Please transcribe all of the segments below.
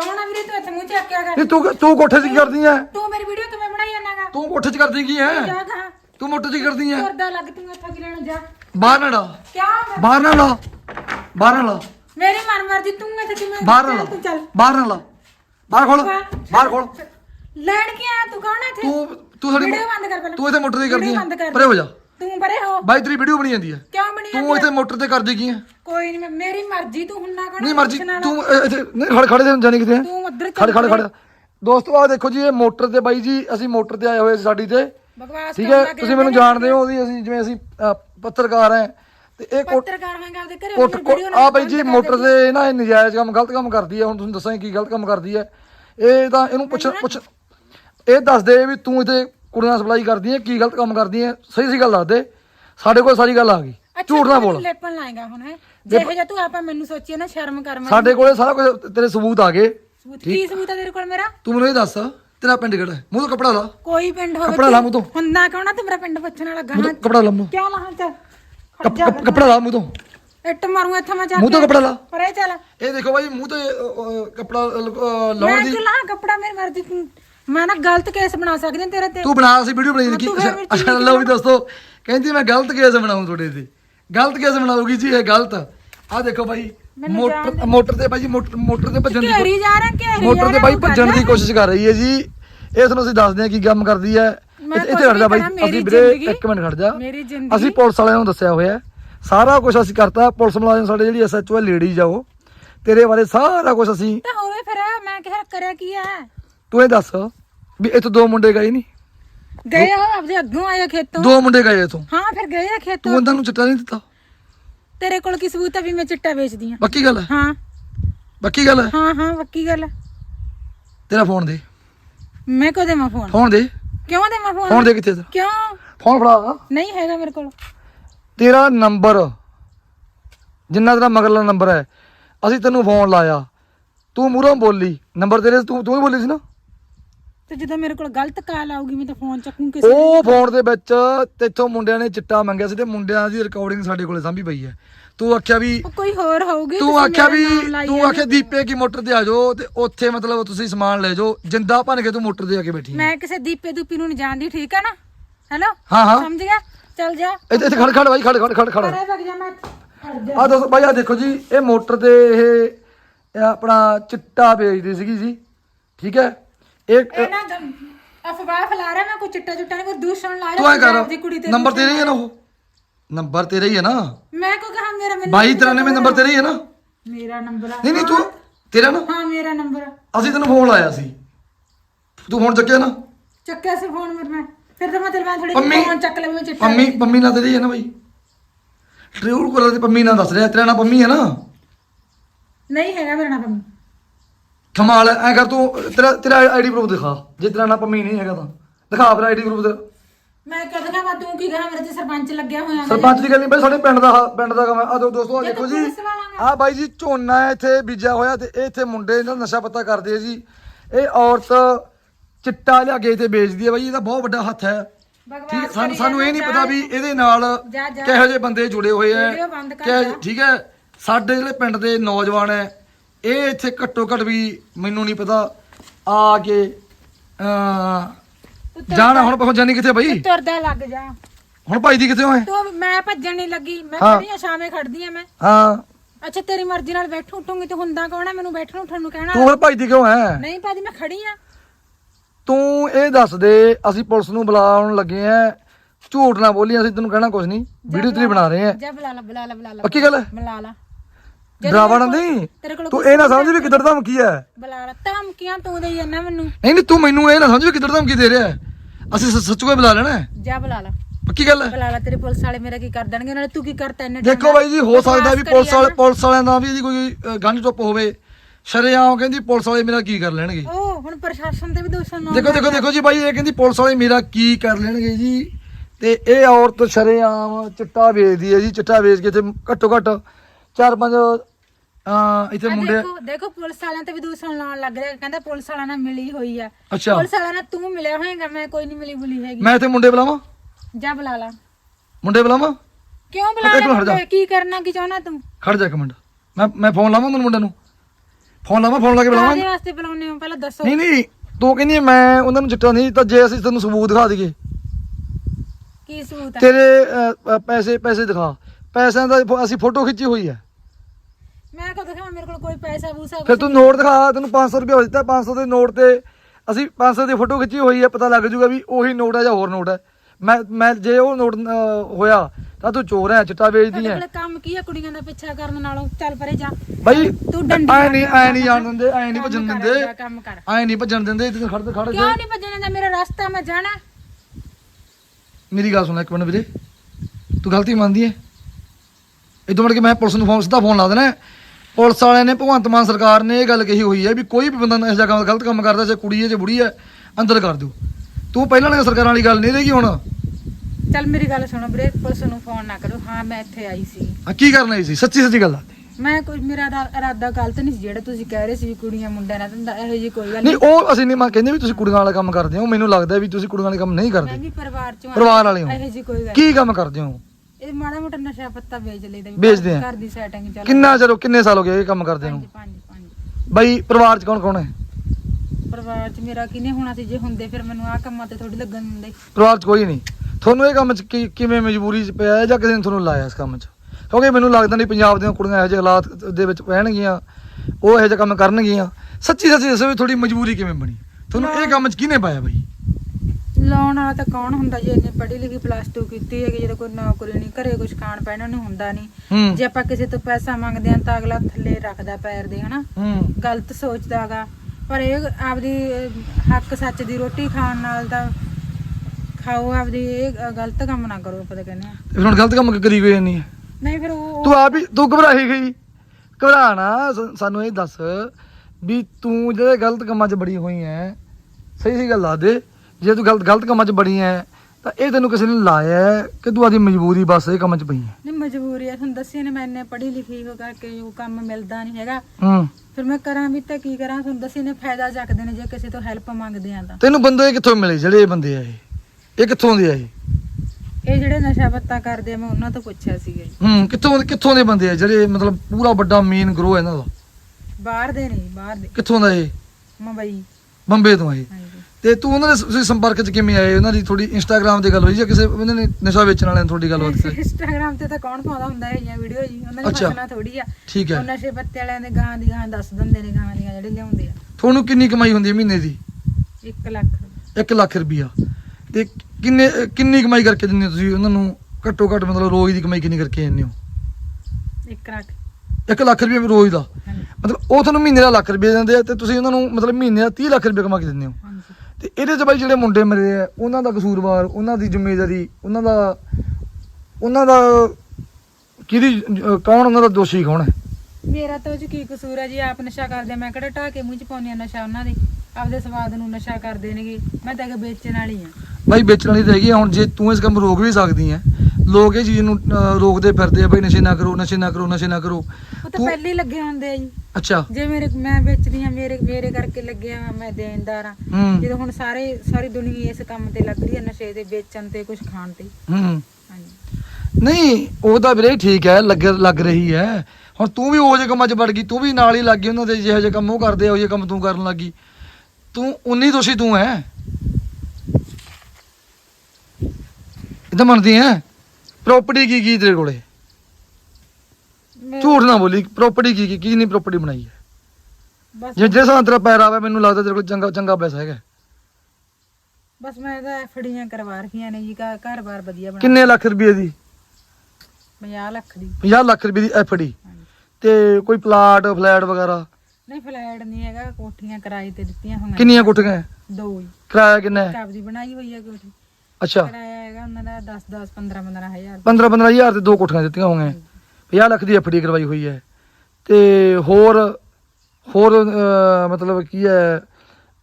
ਕੌਣ ਆ ਵੀਰੇ ਤੂੰ ਇੱਥੇ ਮੂੰਹ ਚੱਕਿਆ ਕਰ। ਨਹੀਂ ਤੂੰ ਤੂੰ ਕੋਠੇ 'ਚ ਕੀ ਕਰਦੀ ਐ? ਤੂੰ ਮੇਰੀ ਵੀਡੀਓ ਕਿਵੇਂ ਬਣਾਈ ਜਾਂਦਾਗਾ ਤੂੰ ਕੋਠੇ 'ਚ ਕਰਦੀ ਕੀ ਐ? ਜਾ ਤੂੰ ਮੋਟਰ 'ਚ ਕੀ ਕਰਦੀ ਐ? ਤੁਰਦਾ ਲੱਗ ਤੂੰ ਇੱਥੇ ਲੈਣ ਜਾ? ਬਾਹਰ ਨਾ ਲਾ। ਕਿਆ ਬਾਹਰ ਨਾ ਲਾ। ਬਾਹਰ ਨਾ ਲਾ। ਮੇਰੀ ਮਨ ਮਰਜ਼ੀ ਤੂੰ ਇੱਥੇ ਕਿਵੇਂ ਬਾਹਰ ਨਾ ਲਾ। ਤੂੰ ਚੱਲ। ਬਾਹਰ ਨਾ ਲਾ। ਬਾਹਰ ਖੋਲ। ਬਾਹਰ ਖੋਲ। ਲੈਣ ਕੀ ਆਇਆ ਤੂੰ ਕੌਣ ਆ ਇੱਥੇ? ਤੂੰ ਤੂੰ ਸਾਡੀ ਵੀਡੀਓ ਬੰਦ ਕਰ ਪਹਿਲਾਂ। ਤੂੰ ਇੱਥੇ ਮੋਟਰ ਤੇ ਕਰਦੀ ਵੀਡੀਓ ਐ? ਕਰ। ਪਰੇ ਹੋ ਜਾ। ਤੂੰ ਪਰੇ ਹੋ। ਬਾਈ ਤੇਰੀ ਵੀਡੀਓ ਬਣੀ ਜਾਂਦੀ ਐ ਕਿਉਂ ਬਣੀ ਤੂੰ ਇੱਥੇ ਮੋਟਰ ਤੇ ਕਰਦੀ ਕੀ ਐ ਕੋਈ ਨਹੀਂ ਮੇਰੀ ਮਰਜ਼ੀ ਤੂੰ ਹੁੰਨਾ ਕੌਣ ਨਹੀਂ ਮਰਜ਼ੀ ਤੂੰ ਇੱਥੇ ਨਹੀਂ ਖੜ ਖੜੇ ਜਾਣੀ ਕਿਤੇ? ਤੂੰ ਉੱਧਰ ਖੜ ਖੜ ਖੜ। ਦੋਸਤੋ ਆ ਦੇਖੋ ਜੀ ਇਹ ਮੋਟਰ ਤੇ ਬਾਈ ਜੀ ਅਸੀਂ ਮੋਟਰ ਤੇ ਆਏ ਹੋਏ ਸੀ ਸਾਡੀ ਤੇ। ਬਕਵਾਸ ਠੀਕ ਹੈ? ਤੁਸੀਂ ਮੈਨੂੰ ਜਾਣਦੇ ਹੋ। ਉਹਦੀ ਅਸੀਂ ਜਿਵੇਂ ਅਸੀਂ ਪੱਤਰਕਾਰ ਹੈ। ਤੇ ਇਹ ਪੱਤਰਕਾਰ ਹੋਏਗਾ ਆਪਦੇ ਘਰੇ ਆ ਬਾਈ ਜੀ ਮੋਟਰ ਤੇ ਨਾ ਇਹ ਨਜਾਇਜ਼ ਕੰਮ ਗਲਤ ਕੰਮ ਕਰਦੀ ਹੈ ਹੁਣ ਤੁਹਾਨੂੰ ਦੱਸਾਂਗੇ ਕੀ ਗਲਤ ਕੰਮ ਕਰਦੀ ਹੈ ਇਹ ਤਾਂ ਇਹਨੂੰ ਪੁੱਛ ਪੁੱਛ ਇਹ ਦੱਸ ਦੇ ਵੀ ਤੂੰ ਇੱਥੇ ਕੁੜੀਆਂ ਸਪਲਾਈ ਕਰਦੀ ਹੈ ਕੀ ਗਲਤ ਕੰਮ ਕਰਦੀ ਹੈ ਸਹੀ ਸਹੀ ਗੱਲ ਦੱਸ ਦੇ ਸਾਡੇ ਕੋਲ ਸਾਰੀ ਗੱਲ ਆ ਗਈ ਝੂਠ ਨਾ ਬੋਲ। ਲੇਪਣ ਲਾਏਗਾ ਹੁਣ ਹੈ? ਜਿਹੇ ਜਿਹਾ ਤੂੰ ਆਪਾਂ ਮੈਨੂੰ ਸੋਚੀਏ ਨਾ ਸ਼ਰਮ ਕਰ ਮੈਂ ਸਾਡੇ ਕੋਲੇ ਸਾਰਾ ਕੁਝ ਤੇਰੇ ਸਬੂਤ ਆ ਗਏ। ਸਬੂਤ ਕੀ ਸਬੂਤ ਆ ਤੇਰੇ ਕੋਲ ਮੇਰਾ? ਤੂੰ ਮੈਨੂੰ ਇਹ ਦੱਸ ਤੇਰਾ ਪਿੰਡ ਕਿਹੜਾ ਹੈ? ਮੂੰਹ ਤੋਂ ਕੱਪੜਾ ਲਾ। ਕੋਈ ਪਿੰਡ ਹੋਵੇ ਕੱਪੜਾ ਲਾ ਮੂੰਹ ਤੋਂ। ਹੁੰਦਾ ਕੌਣਾ ਤੇ ਮੇਰਾ ਪਿੰਡ ਪੁੱਛਣ ਲੱਗਾ ਮੂੰਹ ਤੋਂ ਕੱਪੜਾ ਲਾ ਮੂੰਹ ਕਿਉਂ ਲਾਂ ਚੱਲ? ਕੱਪ- ਕੱਪ- ਕੱਪੜਾ ਲਾ ਮੂੰਹ ਤੋਂ। ਇੱਟ ਮਾਰੂ ਇੱਥੇ ਮੈਂ ਚੱਲ ਮੂੰਹ ਤੋਂ ਕੱਪੜਾ ਲਾ। ਪਰੇ ਚੱਲ। ਇਹ ਦੇਖੋ ਬਾਈ ਮੂੰਹ ਤੇ ਕੱਪੜਾ ਲਾਉਣ ਮੈਂ ਦੀ ਕਿ ਲਾਂ? ਕੱਪੜਾ ਮੇਰੀ ਮਰਜ਼ੀ ਤੂੰ- ਮੈਂ ਨਾ ਗਲਤ ਕੇਸ ਬਣਾ ਸਕਦੀ ਹਾਂ ਤੇਰੇ ਤੇ। ਤੂੰ ਬਣਾ ਅਸੀਂ ਵੀਡੀਓ ਬਣਾਈ ਤੂੰ ਫਿਰ ਅੱਛਾ ਅੱਛਾ ਲਓ ਵੀ ਦੋਸਤੋ ਕਹਿੰਦੀ ਮੈਂ ਗਲਤ ਕੇਸ ਬਣਾਉਂ ਤੁਹਾਡੇ ਤੇ। ਗਲਤ ਕੇਸ ਬਣਾਉਗੀ ਜੀ ਇਹ ਗਲਤ। ਆ ਦੇਖੋ ਬਾਈ ਮੋਟਰ ਮੋਟਰ ਤੇ ਬਾਈ ਮੋਟਰ ਮੋਟਰ ਤੇ ਭੱਜਣ ਦੀ ਘੇਰੀ ਜਾ ਰਿਹਾ ਘੇਰੀ ਮੋਟਰ ਤੇ ਬਾਈ ਭੱਜਣ ਦੀ ਕੋਸ਼ਿਸ਼ ਕਰ ਰਹੀ ਹੈ ਜੀ। ਇਹ ਤੁਹਾਨੂੰ ਅਸੀਂ ਦੱਸਦੇ ਹਾਂ ਕੀ ਕੰਮ ਕਰਦੀ ਹੈ। ਮੈਂ ਇੱਥੇ ਕੁਛ ਇੱਥੇ ਖੜ ਜਾ ਨਹੀਂ ਬਾਈ ਕਰਾਂ, ਮੇਰੀ ਅਸੀਂ ਵੀਰੇ ਜ਼ਿੰਦਗੀ- ਇੱਕ ਮਿੰਟ ਖੜ ਜਾ। ਮੇਰੀ ਜ਼ਿੰਦਗੀ। ਅਸੀਂ ਪੁਲਿਸ ਵਾਲਿਆਂ ਨੂੰ ਦੱਸਿਆ ਹੋਇਆ ਹੈ। ਸਾਰਾ ਕੁਝ ਅਸੀਂ ਕਰਤਾ ਪੁਲਿਸ ਮੁਲਾਜ਼ਮ ਸਾਡੇ ਜਿਹੜੀ ਐਸਐਚਓ ਹੈ ਲੇਡੀ ਜਾਓ। ਤੇਰੇ ਬਾਰੇ ਸਾਰਾ ਕੁਝ ਅਸੀਂ ਤਾਂ ਹੋਵੇ ਫਿਰ ਮੈਂ ਕਿਹਾ ਕਰਿਆ ਕੀ ਹੈ? ਤੂੰ ਇਹ ਦੱਸ। ਵੀ ਇੱਥੇ ਦੋ ਮੁੰਡੇ ਗਏ ਨਹੀਂ ਗਏ ਹੋ ਆਪਦੇ ਅੱਗੋਂ ਆਏ ਖੇਤੋਂ। ਦੋ ਮੁੰਡੇ ਗਏ ਇੱਥੋਂ? ਹਾਂ ਫਿਰ ਗਏ ਆ ਖੇਤੋਂ। ਤੂੰ ਉਹਨਾਂ ਨੂੰ ਚਿੱਟਾ ਨਹੀਂ ਦਿੱਤਾ? ਤੇਰੇ ਕੋਲ ਕੀ ਸਬੂਤ ਹੈ ਵੀ ਮੈਂ ਚਿੱਟਾ ਵੇਚਦੀ ਆ? ਪੱਕੀ ਗੱਲ ਹੈ? ਹਾਂ। ਪੱਕੀ ਗੱਲ ਹੈ? ਹਾਂ ਹਾਂ ਪੱਕੀ ਗੱਲ ਹੈ। ਤੇਰਾ ਫੋਨ ਦੇ। ਮੈਂ ਕੋ ਦੇਵਾਂ ਫੋਨ? ਫੋਨ ਦੇ। ਕਿਉਂ ਦੇਵਾਂ ਫੋਨ? ਫੋਨ ਦੇ ਕਿੱਥੇ ਤੇਰਾ? ਕਿਉਂ? ਫੋਨ ਫੜਾ। ਨਹੀਂ ਹੈਗਾ ਮੇਰੇ ਕੋਲ। ਤੇਰਾ ਨੰਬਰ। ਜਿੰਨਾ ਤੇਰਾ ਮਗਰਲਾ ਨੰਬਰ ਹੈ। ਅਸੀਂ ਤੈਨੂੰ ਫੋਨ ਲਾਇਆ। ਤੂੰ ਮੂਹਰੋਂ ਬੋਲੀ। ਨੰਬਰ ਤੇਰੇ ਤੂੰ ਤੂੰ ਹੀ ਬੋਲੀ ਸੀ ਨਾ? ਤੇ ਜਦੋਂ ਮੇਰੇ ਕੋਲ ਗਲਤ ਕਾਲ ਆਊਗੀ ਮੈਂ ਤਾਂ ਫੋਨ ਚੱਕੂ ਕਿਸੇ ਉਹ ਫੋਨ ਦੇ ਵਿੱਚ ਤੇਥੋਂ ਮੁੰਡਿਆਂ ਨੇ ਚਿੱਟਾ ਮੰਗਿਆ ਸੀ ਤੇ ਮੁੰਡਿਆਂ ਦੀ ਰਿਕਾਰਡਿੰਗ ਸਾਡੇ ਕੋਲੇ ਸਾਂਭੀ ਪਈ ਹੈ। ਤੂੰ ਆਖਿਆ ਵੀ ਕੋਈ ਹੋਰ ਹੋਊਗੀ ਤੂੰ ਆਖਿਆ ਵੀ ਤੂੰ ਆਖਿਆ ਦੀਪੇ ਕੀ ਮੋਟਰ ਤੇ ਆ ਜਾਓ ਤੇ ਉੱਥੇ ਮਤਲਬ ਤੁਸੀਂ ਸਮਾਨ ਲੈ ਜਾਓ ਜਿੰਦਾ ਭੰਨ ਕੇ ਤੂੰ ਮੋਟਰ ਤੇ ਆ ਕੇ ਬੈਠੀ। ਮੈਂ ਕਿਸੇ ਦੀਪੇ ਦੂਪੀ ਨੂੰ ਨਹੀਂ ਜਾਣਦੀ ਠੀਕ ਹੈ ਨਾ? ਹੈਲੋ ਹਾਂ ਹਾਂ। ਸਮਝ ਗਿਆ? ਚੱਲ ਜਾ। ਇੱਥੇ ਇੱਥੇ ਖੜ ਖੜ ਬਾਈ ਖੜ ਖੜ ਖੜ ਖੜ। ਵਗ ਜਾ ਮੈਂ ਆ ਦੋਸਤੋ ਬਾਈ ਆ ਦੇਖੋ ਜੀ ਇਹ ਮੋਟਰ ਤੇ ਇਹ ਆਪਣਾ ਚਿੱਟਾ ਵੇਚਦੀ ਸੀਗੀ ਜੀ ਠੀਕ ਹੈ? ਇਹ ਇਹ ਨਾ ਅਫਵਾਹ ਫੈਲਾ ਰਿਹਾ ਮੈਂ ਕੋਈ ਚਿੱਟਾ ਚੁੱਟਾ ਨਹੀਂ ਕੋਈ ਦੂਸ਼ਣ ਲਾ ਤੂੰ ਐ ਰਿਹਾ ਪੰਜਾਬ ਦੀ ਕੁੜੀ ਕਰ ਤੇ ਨੰਬਰ ਤੇਰਾ ਹੀ ਹੈ ਨਾ ਉਹ। ਨੰਬਰ ਤੇਰਾ ਹੀ ਹੈ ਨਾ। ਮੈਂ ਕੋ ਕਹਾ ਮੇਰਾ ਮੈਨੂੰ 2293 ਨੰਬਰ ਤੇਰਾ। ਹੀ ਹੈ ਨਾ। ਮੇਰਾ ਨੰਬਰ ਆ। ਨਹੀਂ ਨਹੀਂ ਤੂੰ ਤੇਰਾ ਨਾ। ਹਾਂ ਮੇਰਾ ਨੰਬਰ ਆ। ਅਸੀਂ ਤੈਨੂੰ ਫੋਨ ਲਾਇਆ ਸੀ। ਤੂੰ ਫੋਨ ਚੱਕਿਆ ਨਾ। ਚੱਕਿਆ ਸੀ ਫੋਨ ਮੇਰੇ ਮੈਂ। ਫਿਰ ਤਾਂ ਮੈਂ ਤੇਰੇ ਮੈਂ ਥੋੜੀ ਪੰਮੀ ਫੋਨ ਚੱਕ ਲਵਾਂ ਚਿੱਟਾ ਪੰਮੀ ਪੰਮੀ ਨਾਲ ਤੇਰੀ ਹੈ ਨਾ ਬਾਈ। ਟ੍ਰਿਊਲ ਕੋਲ ਤੇ ਪੰਮੀ ਨਾਲ ਦੱਸ ਰਿਹਾ ਤੇਰਾ ਨਾਂ ਪੰਮੀ ਹੈ ਨਾ। ਨਹੀਂ ਹੈਗਾ ਮੇਰਾ ਨਾਮ ਪੰਮੀ। ਕਮਾਲ ਐ ਕਰ ਤੂੰ ਤੇਰਾ ਤੇਰਾ ਆਈਡੀ ਪ੍ਰੂਫ ਦਿਖਾ। ਜੇ ਤੇਰਾ ਨਾਂ ਪੰਮੀ ਨਹੀਂ ਹੈਗਾ ਤਾਂ। ਦਿਖਾ ਫਿਰ ਆਈਡੀ ਪ੍ਰੂਫ ਤੇਰਾ। ਮੈਂ ਕਦ ਕਹਾਂ ਤੂੰ ਕੀ ਕਹਾਂ ਮੇਰੇ ਤੇ ਸਰਪੰਚ ਲੱਗਿਆ ਹੋਇਆ ਗਾ। ਸਰਪੰਚ ਦੀ ਗੱਲ ਨਹੀਂ ਬਾਈ ਸਾਡੇ ਪਿੰਡ ਦਾ ਪਿੰਡ ਦਾ ਕੰਮ ਹੈ। ਆ ਦੋ ਦੋਸਤੋ ਆ ਦੇਖੋ ਜੀ। ਆ ਬਾਈ ਜੀ ਝੋਨਾ ਹੈ ਇੱਥੇ ਬੀਜਿਆ ਹੋਇਆ ਤੇ ਇਹ ਇੱਥੇ ਮੁੰਡੇ ਇਹਨਾਂ ਦਾ ਨਸ਼ਾ ਪੱਤਾ ਕਰਦੇ ਆ ਜੀ। ਇਹ ਔਰਤ ਚਿੱਟਾ ਲਿਆ ਕੇ ਤੇ ਵੇਚਦੀ ਹੈ ਬਾਈ ਇਹਦਾ ਬਹੁਤ ਵੱਡਾ ਹੱਥ ਹੈ। ਠੀਕ ਹੈ ਸਾਨੂੰ ਕਰੀ ਸਾਨੂੰ ਇਹ ਨਹੀਂ ਜਾਂਦਾ, ਪਤਾ ਵੀ ਇਹਦੇ ਨਾਲ ਜਾ, ਜਾ। ਕਿਹੋ ਜਿਹੇ ਬੰਦੇ ਜੁੜੇ ਹੋਏ ਆ। ਵੀਡੀਓ ਬੰਦ ਕਰ ਕਿਹੋ- ਜਾ। ਠੀਕ ਹੈ ਸਾਡੇ ਜਿਹੜੇ ਪਿੰਡ ਦੇ ਨੌਜਵਾਨ ਹੈ ਇਹ ਇੱਥੇ ਘੱਟੋ ਘੱਟ ਵੀ ਮੈਨੂੰ ਨਹੀਂ ਪਤਾ ਆ ਕੇ ਅ ਜਾਣਾ ਹੁਣ ਪਹੁੰਚ ਜਾਣੀ ਕਿੱਥੇ ਬਾਈ? ਤੁਰਦਾ ਲੱਗ ਜਾ। ਹੁਣ ਭਾਈ ਦੀ ਕਿੱਥੇ ਹੋਏ ਤੂੰ ਮੈਂ ਭੱਜਣ ਨਹੀਂ ਲੱਗੀ ਮੈਂ ਹਾਂ। ਖੜੀ ਆ ਸ਼ਾਮੇ ਖੜਦੀ ਆ ਮੈਂ। ਹਾਂ। ਅੱਛਾ ਤੇਰੀ ਮਰਜ਼ੀ ਨਾਲ ਬੈਠੂ ਉਠੂੰਗੀ ਤੇ ਹੁੰਦਾ ਕੌਣ ਆ? ਮੈਨੂੰ ਬੈਠਣ ਉੱਠਣ ਨੂੰ ਕਹਿਣਾ। ਤੂੰ ਹੁਣ ਭਾਈ ਦੀ ਕਿਉਂ ਹੈ ਨਹੀਂ ਭਾਜੀ ਮੈਂ ਖੜੀ ਆ। ਤੂੰ ਇਹ ਦੱਸ ਦੇ ਅਸੀਂ ਪੁਲਿਸ ਨੂੰ ਬੁਲਾਉਣ ਲੱਗੇ ਆ। ਝੂਠ ਨਾ ਬੋਲੀ ਅਸੀਂ ਤੈਨੂੰ ਕਹਿਣਾ ਕੁਝ ਨਹੀਂ। ਵੀਡੀਓ ਤੇਰੀ ਬਣਾ ਰਹੇ ਆ। ਜਾ ਬੁਲਾ ਲਾ ਬੁਲਾ ਲਾ ਬੁਲਾ ਲਾ। ਪੱਕੀ ਗੱਲ ਹੈ? ਬੁਲਾ ਲਾ। ਡਰਾਵਣ ਨਹੀਂ? ਤੂੰ ਇਹ ਨਾ ਸਮਝ ਵੀ ਕਿੱਧਰ ਧਮਕੀ ਹੈ। ਬੁਲਾ ਤੂੰ ਮੈਨੂੰ। ਇਹ ਨਾ ਸਮਝ ਵੀ ਕਿੱਧਰ ਧਮਕੀ ਦੇ ਰਿਹਾ ਅਸੀਂ ਸੱਚੂ ਕੋਈ ਬੁਲਾ ਲੈਣਾ ਜਾ ਬੁਲਾ ਲਾ। ਪੱਕੀ ਗੱਲ ਹੈ? ਬੁਲਾ ਤੇਰੇ ਪੁਲਿਸ ਵਾਲੇ ਮੇਰਾ ਕੀ ਕਰ ਦੇਣਗੇ? ਨਾਲੇ ਤੂੰ ਕੀ ਕਰਤਾ ਇੰਨੇ ਦੇਖੋ ਬਾਈ ਜੀ ਹੋ ਸਕਦਾ ਵੀ ਪੁਲਿਸ ਵਾਲੇ ਪੁਲਿਸ ਵਾਲਿਆਂ ਦਾ ਵੀ ਕੋਈ ਗੰਢ ਚੁੱਪ ਹੋਵੇ। ਸ਼ਰਿਆਮ ਕਹਿੰਦੀ ਪੁਲਿਸ ਵਾਲੇ ਮੇਰਾ ਕੀ ਕਰ ਲੈਣਗੇ? ਉਹ ਹੁਣ ਪ੍ਰਸ਼ਾਸਨ ਤੇ ਵੀ ਦੋਸ਼ ਨਾ ਦੇਖੋ ਦੇਖੋ ਦੇਖੋ ਜੀ ਬਾਈ ਇਹ ਕਹਿੰਦੀ ਪੁਲਿਸ ਵਾਲੇ ਮੇਰਾ ਕੀ ਕਰ ਲੈਣਗੇ ਜੀ? ਤੇ ਇਹ ਔਰਤ ਸ਼ਰੇ ਸ਼ਰਿਆਮ ਚਿੱਟਾ ਵੇਚਦੀ ਹੈ ਜੀ ਚਿੱਟਾ ਵੇਚ ਕੇ ਤੇ ਘੱਟੋ ਘੱਟ 4-5 ਅਹ ਮੁੰਡੇ ਦੇਖੋ ਦੇਖੋ ਪੁਲਿਸ ਵਾਲਿਆਂ ਤੇ ਵੀ ਦੂਸ਼ਣ ਲਾਉਣ ਲੱਗ ਰਿਹਾ ਕਹਿੰਦਾ ਪੁਲਿਸ ਵਾਲਿਆਂ ਨਾਲ ਮਿਲੀ ਹੋਈ ਆ ਅੱਛਾ। ਪੁਲਿਸ ਵਾਲਿਆਂ ਨਾਲ ਤੂੰ ਮਿਲਿਆ ਹੋਏਗਾ ਮੈਂ ਕੋਈ ਨਹੀਂ ਮਿਲੀ ਬੁਲੀ ਹੈਗੀ ਮੈਂ ਇੱਥੇ ਮੁੰਡੇ ਬੁਲਾਵਾਂ ਜਾ ਬੁਲਾ ਲਾ ਮੁੰਡੇ ਬੁਲਾਵਾਂ ਕਿਉਂ ਬੁਲਾ ਇੱਕ ਮਿੰਟ ਕੀ ਕਰਨਾ ਕੀ ਚਾਹਣਾ ਤੂੰ ਖੜ ਜਾ ਇੱਕ ਮੈਂ ਮੈਂ ਫੋਨ ਲਾਵਾਂ ਮੈਨੂੰ ਮੁੰਡੇ ਨੂੰ ਫੋਨ ਲਾਵਾਂ ਫੋਨ ਲਾ ਕੇ ਬੁਲਾਵਾਂ ਕਾਹਦੇ ਵਾਸਤੇ ਬੁਲਾਉਨੇ ਹੋ ਪਹਿਲਾਂ ਦੱਸੋ ਨਹੀਂ ਨਹੀਂ ਤੂੰ ਕਹਿੰਦੀ ਮੈਂ ਉਹਨਾਂ ਨੂੰ ਚਿੱਟਾ ਨਹੀਂ ਤਾਂ ਜੇ ਅਸੀਂ ਤੈਨੂੰ ਸਬੂਤ ਦਿਖਾ ਦਈਏ ਕੀ ਸਬੂਤ ਹੈ ਤੇਰੇ ਪੈਸੇ ਪੈਸੇ ਦਿਖਾ ਪੈਸਿਆਂ ਦਾ ਅਸੀਂ ਫੋਟੋ ਖਿੱਚੀ ਹੋਈ ਹੈ ਮੈਂ ਕਦੋਂ ਦਿਖਾਵਾਂ ਮੇਰੇ ਕੋਲ ਕੋਈ ਪੈਸਾ ਪੂਸਾ ਫਿਰ ਤੂੰ ਨੋਟ ਦਿਖਾ ਤੈਨੂੰ 500 ਰੁਪਏ ਹੋ ਦਿੱਤਾ 500 ਦੇ ਨੋਟ ਤੇ ਅਸੀਂ 500 ਦੀ ਫੋਟੋ ਖਿੱਚੀ ਹੋਈ ਹੈ ਪਤਾ ਲੱਗ ਜੂਗਾ ਵੀ ਉਹੀ ਨੋਟ ਹੈ ਜਾਂ ਹੋਰ ਨੋਟ ਹੈ ਮੈਂ ਮੈਂ ਜੇ ਉਹ ਨੋਟ ਹੋਇਆ ਤਾਂ ਤੂੰ ਚੋਰ ਹੈ ਚਿੱਟਾ ਵੇਚਦੀ ਹੈ ਕੋਲ ਕੰਮ ਕੀ ਹੈ ਕੁੜੀਆਂ ਦਾ ਪਿੱਛਾ ਕਰਨ ਨਾਲੋਂ? ਚੱਲ ਪਰੇ ਜਾ। ਬਾਈ ਤੂੰ ਡੰਡੀ ਐ ਨਹੀਂ ਐ ਨਹੀਂ ਜਾਣ ਦਿੰਦੇ ਐ ਨਹੀਂ ਕੰਮ ਭੱਜਣ ਕਰ ਦਿੰਦੇ। ਜਾ, ਕੰਮ ਕਰ। ਐ ਨਹੀਂ ਭੱਜਣ ਦਿੰਦੇ ਤੂੰ ਖੜ ਖੜ ਕਿਉਂ ਨਹੀਂ ਭੱਜਣਾ ਦਾ ਮੇਰਾ ਰਸਤਾ ਮੈਂ ਜਾਣਾ। ਮੇਰੀ ਗੱਲ ਸੁਣ ਇੱਕ ਮਿੰਟ ਵੀਰੇ। ਤੂੰ ਗਲਤੀ ਮੰਨਦੀ ਹੈ ਇਦੋਂ ਮੁੜ ਕੇ ਮੈਂ ਪੁਲਿਸ ਨੂੰ ਫੋਨ ਸਿੱਧਾ ਫੋਨ ਲਾ ਦੇਣਾ ਹੈ। ਪੁਲਿਸ ਵਾਲਿਆਂ ਨੇ ਭਗਵੰਤ ਮਾਨ ਸਰਕਾਰ ਨੇ ਇਹ ਗੱਲ ਕਹੀ ਹੋਈ ਹੈ ਵੀ ਕੋਈ ਵੀ ਬੰਦਾ ਜਿਹਾ ਕੰਮ ਗਲਤ ਕੰਮ ਕਰਦਾ ਚਾਹੇ ਕੁੜੀ ਹੈ ਚਾਹੇ ਬੁੜੀ ਹੈ ਅੰਦਰ ਕਰ ਦਿਓ। ਤੂੰ ਪਹਿਲਾਂ ਵਾਲੀਆਂ ਸਰਕਾਰਾਂ ਵਾਲੀ ਗੱਲ ਨਹੀਂ ਰਹੇਗੀ ਹੁਣ? ਚੱਲ ਮੇਰੀ ਗੱਲ ਸੁਣੋ ਵੀਰੇ ਪੁਲਿਸ ਨੂੰ ਫੋਨ ਨਾ ਕਰੋ। ਹਾਂ ਮੈਂ ਇੱਥੇ ਆਈ ਸੀ। ਆ ਕੀ ਕਰਨਾ ਸੀ? ਸੱਚੀ ਸੱਚੀ ਗੱਲ ਆ। ਮੈਂ ਕੋਈ ਮੇਰਾ ਇਰਾ- ਇਰਾਦਾ ਗਲਤ ਨਹੀਂ ਸੀ ਜਿਹੜਾ ਤੁਸੀਂ ਕਹਿ ਰਹੇ ਸੀ ਵੀ ਕੁੜੀਆਂ ਮੁੰਡਿਆਂ ਨਾਲ ਧੰਦਾ ਇਹੋ ਜਿਹੀ ਕੋਈ ਗੱਲ ਨਹੀਂ ਨਹੀਂ। ਉਹ ਅਸੀਂ ਨਹੀਂ ਮੈਂ ਕਹਿੰਦੇ ਵੀ ਤੁਸੀਂ ਕੁੜੀਆਂ ਵਾਲਾ ਕੰਮ ਕਰਦੇ ਹੋ। ਮੈਨੂੰ ਲੱਗਦਾ ਵੀ ਤੁਸੀਂ ਕੁੜੀਆਂ ਵਾਲੇ ਕੰਮ ਨਹੀਂ ਮੈਂ ਕਰਦੇ। ਵੀ ਪਰਿਵਾਰ ਚੋਂ ਪਰਿਵਾਰ ਵਾਲੇ ਹੋ। ਇਹੋ ਜਿਹੀ ਕੋਈ ਗੱਲ ਕੀ ਕੰਮ ਕਰਦੇ ਹੋ? ਇਹ ਮਾੜਾ ਮੋਟਾ ਨਸ਼ਾ ਪੱਤਾ ਵੇਚ ਲਈਦਾ ਵੀ ਵੇਚਦੇ ਆ। ਘਰ ਦੀ ਸੈਟਿੰਗ ਚੱਲ ਕਿੰਨਾ ਚਿਰ ਕਿੰਨੇ ਸਾਲ ਹੋ ਗਏ ਇਹ ਕੰਮ ਕਰਦੇ ਨੂੰ? ਪੰਜ ਪੰਜ ਪੰਜ। ਬਾਈ ਪਰਿਵਾਰ ਚ ਕੌਣ ਕੌਣ ਹੈ? ਪਰਿਵਾਰ ਚ ਮੇਰਾ ਕਿਨੇ ਹੋਣਾ ਸੀ? ਜੇ ਹੁੰਦੇ ਫਿਰ ਮੈਨੂੰ ਆਹ ਕੰਮਾਂ ਤੇ ਥੋੜੀ ਲੱਗਣ ਦਿੰਦੇ। ਪਰਿਵਾਰ ਚ ਕੋਈ ਨਹੀਂ। ਤੁਹਾਨੂੰ ਇਹ ਕੰਮ ਚ ਕੀ- ਕਿਵੇਂ ਮਜਬੂਰੀ ਚ ਪਿਆ ਹੈ ਜਾਂ ਕਿਸੇ ਨੇ ਤੁਹਾਨੂੰ ਲਾਇਆ ਇਸ ਕੰਮ ਚ? ਕਿਉਂਕਿ ਮੈਨੂੰ ਲੱਗਦਾ ਨਹੀਂ ਪੰਜਾਬ ਦੀਆਂ ਕੁੜੀਆਂ ਇਹੋ ਜਿਹੇ ਹਾਲਾਤ ਦੇ ਵਿੱਚ ਪੈਣਗੀਆਂ ਉਹ ਇਹੋ ਜਿਹਾ ਕੰਮ ਕਰਨਗੀਆਂ। ਸੱਚੀ ਸੱਚੀ ਦੱਸੋ ਵੀ ਤੁਹਾਡੀ ਮਜਬੂਰੀ ਕਿਵੇਂ ਬਣੀ? ਤੁਹਾਨੂੰ ਇਹ ਕੰਮ ਚ ਕਿਹਨੇ ਪਾਇਆ ਬਾਈ? ਲਾਉਣ ਵਾਲਾ ਤਾਂ ਕੌਣ ਹੁੰਦਾ ਜੇ ਇੰਨੇ ਪੜ੍ਹੀ ਲਿਖੀ ਪਲੱਸ 2 ਕੀਤੀ ਹੈਗੀ ਜਦੋਂ ਕੋਈ ਨੌਕਰੀ ਨਹੀਂ ਘਰੇ ਕੁਝ ਖਾਣ ਪੈਣਾ ਨੂੰ ਹੁੰਦਾ ਨਹੀਂ। ਜੇ ਆਪਾਂ ਕਿਸੇ ਤੋਂ ਪੈਸਾ ਮੰਗਦੇ ਆਂ ਤਾਂ ਅਗਲਾ ਥੱਲੇ ਰੱਖਦਾ ਪੈਰ ਦੇ ਹਨਾ? ਗਲਤ ਸੋਚਦਾਗਾ। ਪਰ ਇਹ ਆਪਦੀ ਹੱਕ ਸੱਚ ਦੀ ਰੋਟੀ ਖਾਣ ਨਾਲ ਤਾਂ ਖਾਓ ਆਪਦੀ ਇਹ ਗਲਤ ਕੰਮ ਨਾ ਕਰੋ ਪਤਾ ਕਹਿੰਦੇ ਆ ਤੇ ਫਿਰ ਹੁਣ ਗਲਤ ਕੰਮ ਕਰੀ ਗਈ ਨਹੀਂ ਨਹੀਂ ਫਿਰ ਉਹ ਤੂੰ ਆਪ ਹੀ ਤੂੰ ਘਬਰਾਈ ਗਈ। ਘਬਰਾਣਾ ਸਾਨੂੰ ਇਹ ਦੱਸ ਵੀ ਤੂੰ ਜਿਹੜੇ ਗਲਤ ਕੰਮਾਂ 'ਚ ਬੜੀ ਹੋਈ ਐ ਸਹੀ ਸਹੀ ਗੱਲ ਆ ਦੇ। ਜੇ ਤੂੰ ਗਲਤ ਗਲਤ ਕੰਮਾਂ 'ਚ ਬੜੀ ਐ ਤਾਂ ਇਹ ਤੈਨੂੰ ਕਿਸੇ ਨੇ ਲਾਇਆ ਹੈ ਕਿ ਤੂੰ ਆਦੀ ਮਜਬੂਰੀ ਬਸ ਇਹ ਕੰਮਾਂ 'ਚ ਪਈ ਐ? ਨਹੀਂ ਮਜਬੂਰੀ ਆ ਤੁਹਾਨੂੰ ਦੱਸਿਆ ਨੇ ਮੈਂ ਇੰਨੇ ਪੜ੍ਹੀ ਲਿਖੀ ਹੋ ਕਰਕੇ ਉਹ ਕੰਮ ਮਿਲਦਾ ਨਹੀਂ ਹੈਗਾ। ਹੂੰ। ਫਿਰ ਮੈਂ ਕਰਾਂ ਵੀ ਤਾਂ ਕੀ ਕਰਾਂ ਤੁਹਾਨੂੰ ਦੱਸਿਆ ਨੇ ਫਾਇਦਾ ਚੱਕਦੇ ਨੇ ਜੇ ਕਿਸੇ ਤੋਂ ਹੈਲਪ ਮੰਗਦੇ ਆ ਤਾਂ। ਤੈਨੂੰ ਬੰਦੇ ਕਿੱਥੋਂ ਮਿਲੇ ਜਿਹੜੇ ਇਹ ਬੰਦੇ ਆ ਇਹ? ਇਹ ਕਿੱਥੋਂ ਦੇ ਆ ਇਹ? ਇਹ ਜਿਹੜੇ ਨਸ਼ਾ ਪੱਤਾ ਕਰਦੇ ਆ ਮੈਂ ਉਹਨਾਂ ਤੋਂ ਪੁੱਛਿਆ ਸੀਗਾ ਜੀ। ਹੂੰ ਕਿੱਥੋਂ ਕਿੱਥੋਂ ਦੇ ਬੰਦੇ ਆ ਜਿਹੜੇ ਮਤਲਬ ਪੂਰਾ ਵੱਡਾ ਮੇਨ ਗਰੋ ਇਹਨਾਂ ਦਾ? ਬਾਹਰ ਦੇ ਨਹੀਂ ਬਾਹਰ ਦੇ। ਕਿੱਥੋਂ ਦਾ ਇਹ? ਮੁੰਬਈ। ਬੰਬੇ ਤੋਂ ਆ ਇਹ? ਹਾਂਜੀ। ਤੇ ਤੂੰ ਉਹਨਾਂ ਦੇ ਸ- ਤੁਸੀਂ ਸੰਪਰਕ 'ਚ ਕਿਵੇਂ ਆਏ? ਉਹਨਾਂ ਦੀ ਥੋੜੀ ਇੰਸਟਾਗ੍ਰam ਤੇ ਗੱਲ ਹੋਈ ਜਾਂ ਕਿਸੇ ਉਹਨਾਂ ਨੇ ਨਸ਼ਾ ਵੇਚਣ ਵਾਲਿਆਂ ਨਾਲ ਤੁਹਾਡੀ ਗੱਲਬਾਤ ਕਰੀ ਇੰਸਟਾਗ੍ਰਾਮ ਤੇ ਤਾਂ ਕੌਣ ਪਾਉਂਦਾ ਹੁੰਦਾ ਹੈ ਇਹ ਵੀਡੀਓ ਜੀ? ਉਹਨਾਂ ਦੀ ਅੱਛਾ। ਥੋੜੀ ਆ। ਠੀਕ ਉਹ ਹੈ ਨਸ਼ੇ ਪੱਤੇ ਵਾਲਿਆਂ ਦੇ ਗਾਂ ਦੀ ਗਾਂ ਦੱਸ ਦਿੰਦੇ ਨੇ ਗਾਂ ਦੀਆਂ ਜਿਹੜੇ ਲਿਆਉਂਦੇ ਆ। ਤੁਹਾਨੂੰ ਕਿੰਨੀ ਕਮਾਈ ਹੁੰਦੀ ਹੈ ਮਹੀਨੇ ਦੀ? 1 ਲੱਖ। 1 ਲੱਖ ਰੁਪਈਆ। ਤੇ ਕਿੰਨੇ ਅਹ ਕਿੰਨੀ ਕਮਾਈ ਕਰਕੇ ਦਿੰਦੇ ਹੋ ਤੁਸੀਂ? ਉਹਨਾਂ ਨੂੰ ਘੱਟੋ ਘੱਟ ਮਤਲਬ ਰੋਜ਼ ਦੀ ਕਮਾਈ ਕਿੰਨੀ ਕਰਕੇ ਦਿੰਦੇ ਹੋ? 1 ਲੱਖ। 1 ਲੱਖ ਰੁਪਈਆ ਰੋਜ਼ ਦਾ? ਹਾਂਜੀ। ਮਤਲਬ ਉਹ ਤੁਹਾਨੂੰ ਮਹੀਨੇ ਦਾ ਲੱਖ ਰੁਪਈਆ ਦਿੰਦੇ ਆ ਤੇ ਤੁਸੀਂ ਉਹਨਾਂ ਨੂੰ ਮਤਲਬ ਮਹੀਨੇ ਦਾ 30 ਲੱਖ ਰੁਪਈਆ ਕਮਾ ਕੇ ਦਿੰਦੇ ਹੋ? ਹਾਂਜੀ। ਤੇ ਇਹਦੇ 'ਚ ਬਾਈ ਜਿਹੜੇ ਮੁੰਡੇ ਮਰੇ ਆ ਉਹਨਾਂ ਦਾ ਕਸੂਰਵਾਰ ਉਹਨਾਂ ਦੀ ਜ਼ਿੰਮੇਵਾਰੀ ਉਹਨਾਂ ਦਾ ਉਹਨਾਂ ਦਾ ਕਿਹਦੀ ਕੌਣ ਉਹਨਾਂ ਦਾ ਦੋਸ਼ੀ ਕੌਣ ਹੈ? ਮੇਰਾ ਤਾਂ ਉਹ ਚ ਕੀ ਕਸੂਰ ਹੈ ਜੀ ਆਪ ਨਸ਼ਾ ਕਰਦੇ ਆ, ਮੈਂ ਕਿਹੜਾ ਢਾ ਕੇ ਮੂੰਹ ਚ ਪਾਉਂਦੀ ਆ ਨਸ਼ਾ ਉਹਨਾਂ ਦੇ? ਆਪਦੇ ਸਵਾਦ ਨੂੰ ਨਸ਼ਾ ਕਰਦੇ ਨੇਗੇ। ਮੈਂ ਤਾਂ ਕਿ ਵੇਚਣ ਵਾਲੀ ਆ ਬਾਈ ਵੇਚਣ ਵਾਲੀ ਤਾਂ ਹੈਗੀ ਆ, ਹੁਣ ਜੇ ਤੂੰ ਇਸ ਕੰਮ ਰੋਕ ਵੀ ਸਕਦੀ ਹੈ ਲੋਕ ਇਹ ਚੀਜ਼ ਨੂੰ ਅਹ, ਰੋਕਦੇ ਫਿਰਦੇ ਆ ਬਈ ਨਸ਼ੇ ਨਾ ਕਰੋ ਨਸ਼ੇ ਨਾ ਕਰੋ ਨਸ਼ੇ ਨਾ ਕਰੋ। ਉਹ ਤਾਂ ਤੂੰ- ਪਹਿਲੇ ਹੀ ਲੱਗੇ ਹੁੰਦੇ ਆ ਜੀ। ਅੱਛਾ। ਜੇ ਮੇਰੇ ਮੈਂ ਵੇਚਦੀ ਆ ਮੇਰੇ ਮੇਰੇ ਕਰਕੇ ਲੱਗਿਆ ਵਾਂ, ਮੈਂ ਦੇਣਦਾਰ ਆ ਹੂੰ। ਜਦੋਂ ਹੁਣ ਸਾਰੇ ਸਾਰੀ ਦੁਨੀਆ ਇਸ ਕੰਮ ਤੇ ਲੱਗ ਰਹੀ ਹੈ ਨਸ਼ੇ ਦੇ ਵੇਚਣ ਤੇ ਕੁਝ ਖਾਣ ਤੇ। ਹੂੰ। ਹਾਂਜੀ। ਨਹੀਂ ਉਹ ਤਾਂ ਵੀਰੇ ਠੀਕ ਹੈ ਲੱਗ ਲੱਗ ਰਹੀ ਹੈ। ਹੁਣ ਤੂੰ ਵੀ ਉਹ ਜਿਹੇ ਕੰਮਾਂ 'ਚ ਵੜ ਗਈ ਤੂੰ ਵੀ ਨਾਲ ਹੀ ਲੱਗ ਗਈ ਉਹਨਾਂ ਦੇ ਜਿਹੋ ਜਿਹੇ ਕੰਮ ਉਹ ਕਰਦੇ ਆ ਉਹ ਜਿਹੇ ਕੰਮ ਤੂੰ ਕਰਨ ਲੱਗੀ ਤੂੰ ਉਨੀ ਦੋਸ਼ੀ ਤੂੰ ਹੈ? ਇਹ ਤਾਂ ਮੰਨਦੀ ਹੈ। ਪ੍ਰਾਪਰਟੀ ਕੀ ਕੀ ਤੇਰੇ ਕੋਲੇ? ਮੈਂ- ਝੂਠ ਨਾ ਬੋਲੀ ਪ੍ਰਾਪਰਟੀ ਕੀ ਕੀ ਕੀ ਨਹੀਂ ਪ੍ਰਾਪਰਟੀ ਬਣਾਈ? ਹੈ ਬਸ ਜੇ ਜੇ ਸਾਂ ਤੇਰਾ ਪੈਰ ਆਵੇ ਮੈਨੂੰ ਲੱਗਦਾ ਤੇਰੇ ਕੋਲ ਚੰਗਾ ਚੰਗਾ ਪੈਸਾ ਹੈਗਾ। ਬਸ ਮੈਂ ਤਾਂ ਐਫਡੀਆਂ ਕਰਵਾ ਰਖੀਆਂ ਨੇ ਜੀ ਘਰ- ਘਰ-ਬਾਰ ਵਧੀਆ ਬਣਾ ਕਿੰਨੇ ਲੱਖ ਰੁਪਏ ਦੀ? 50 ਲੱਖ ਦੀ। 50 ਲੱਖ ਰੁਪਏ ਦੀ ਐਫਡੀ। ਹਾਂਜੀ। ਤੇ ਕੋਈ ਪਲਾਟ ਫਲੈਟ ਵਗੈਰਾ? ਨਹੀਂ ਫਲੈਟ ਨਹੀਂ ਹੈਗਾ ਕੋਠੀਆਂ ਕਿਰਾਏ ਤੇ ਦਿੱਤੀਆਂ ਹੋਈਆਂ ਕਿੰਨੀਆਂ ਕੋਠੀਆਂ? ਹੈ? ਦੋ ਹੀ। ਕਿਰਾਇਆ ਕਿੰਨਾ ਹੈ? ਕਬਜ਼ੀ ਬਣਾਈ ਹੋਈ ਹੈ ਕੋਠੀ। ਅੱਛਾ। ਕਿਰਾਇਆ ਹੈਗਾ ਉਹਨਾਂ ਦਾ 10 10 15 15 ਹਜ਼ਾਰ। 15 15000 ਤੇ ਦੋ ਕੋਠੀਆਂ ਦਿੱਤੀਆਂ ਹੋਈਆਂ 50 ਲੱਖ ਦੀ ਐਫਡੀ ਕਰਵਾਈ ਹੋਈ ਹੈ। ਤੇ ਹੋਰ ਹੋਰ ਮਤਲਬ ਕੀ ਹੈ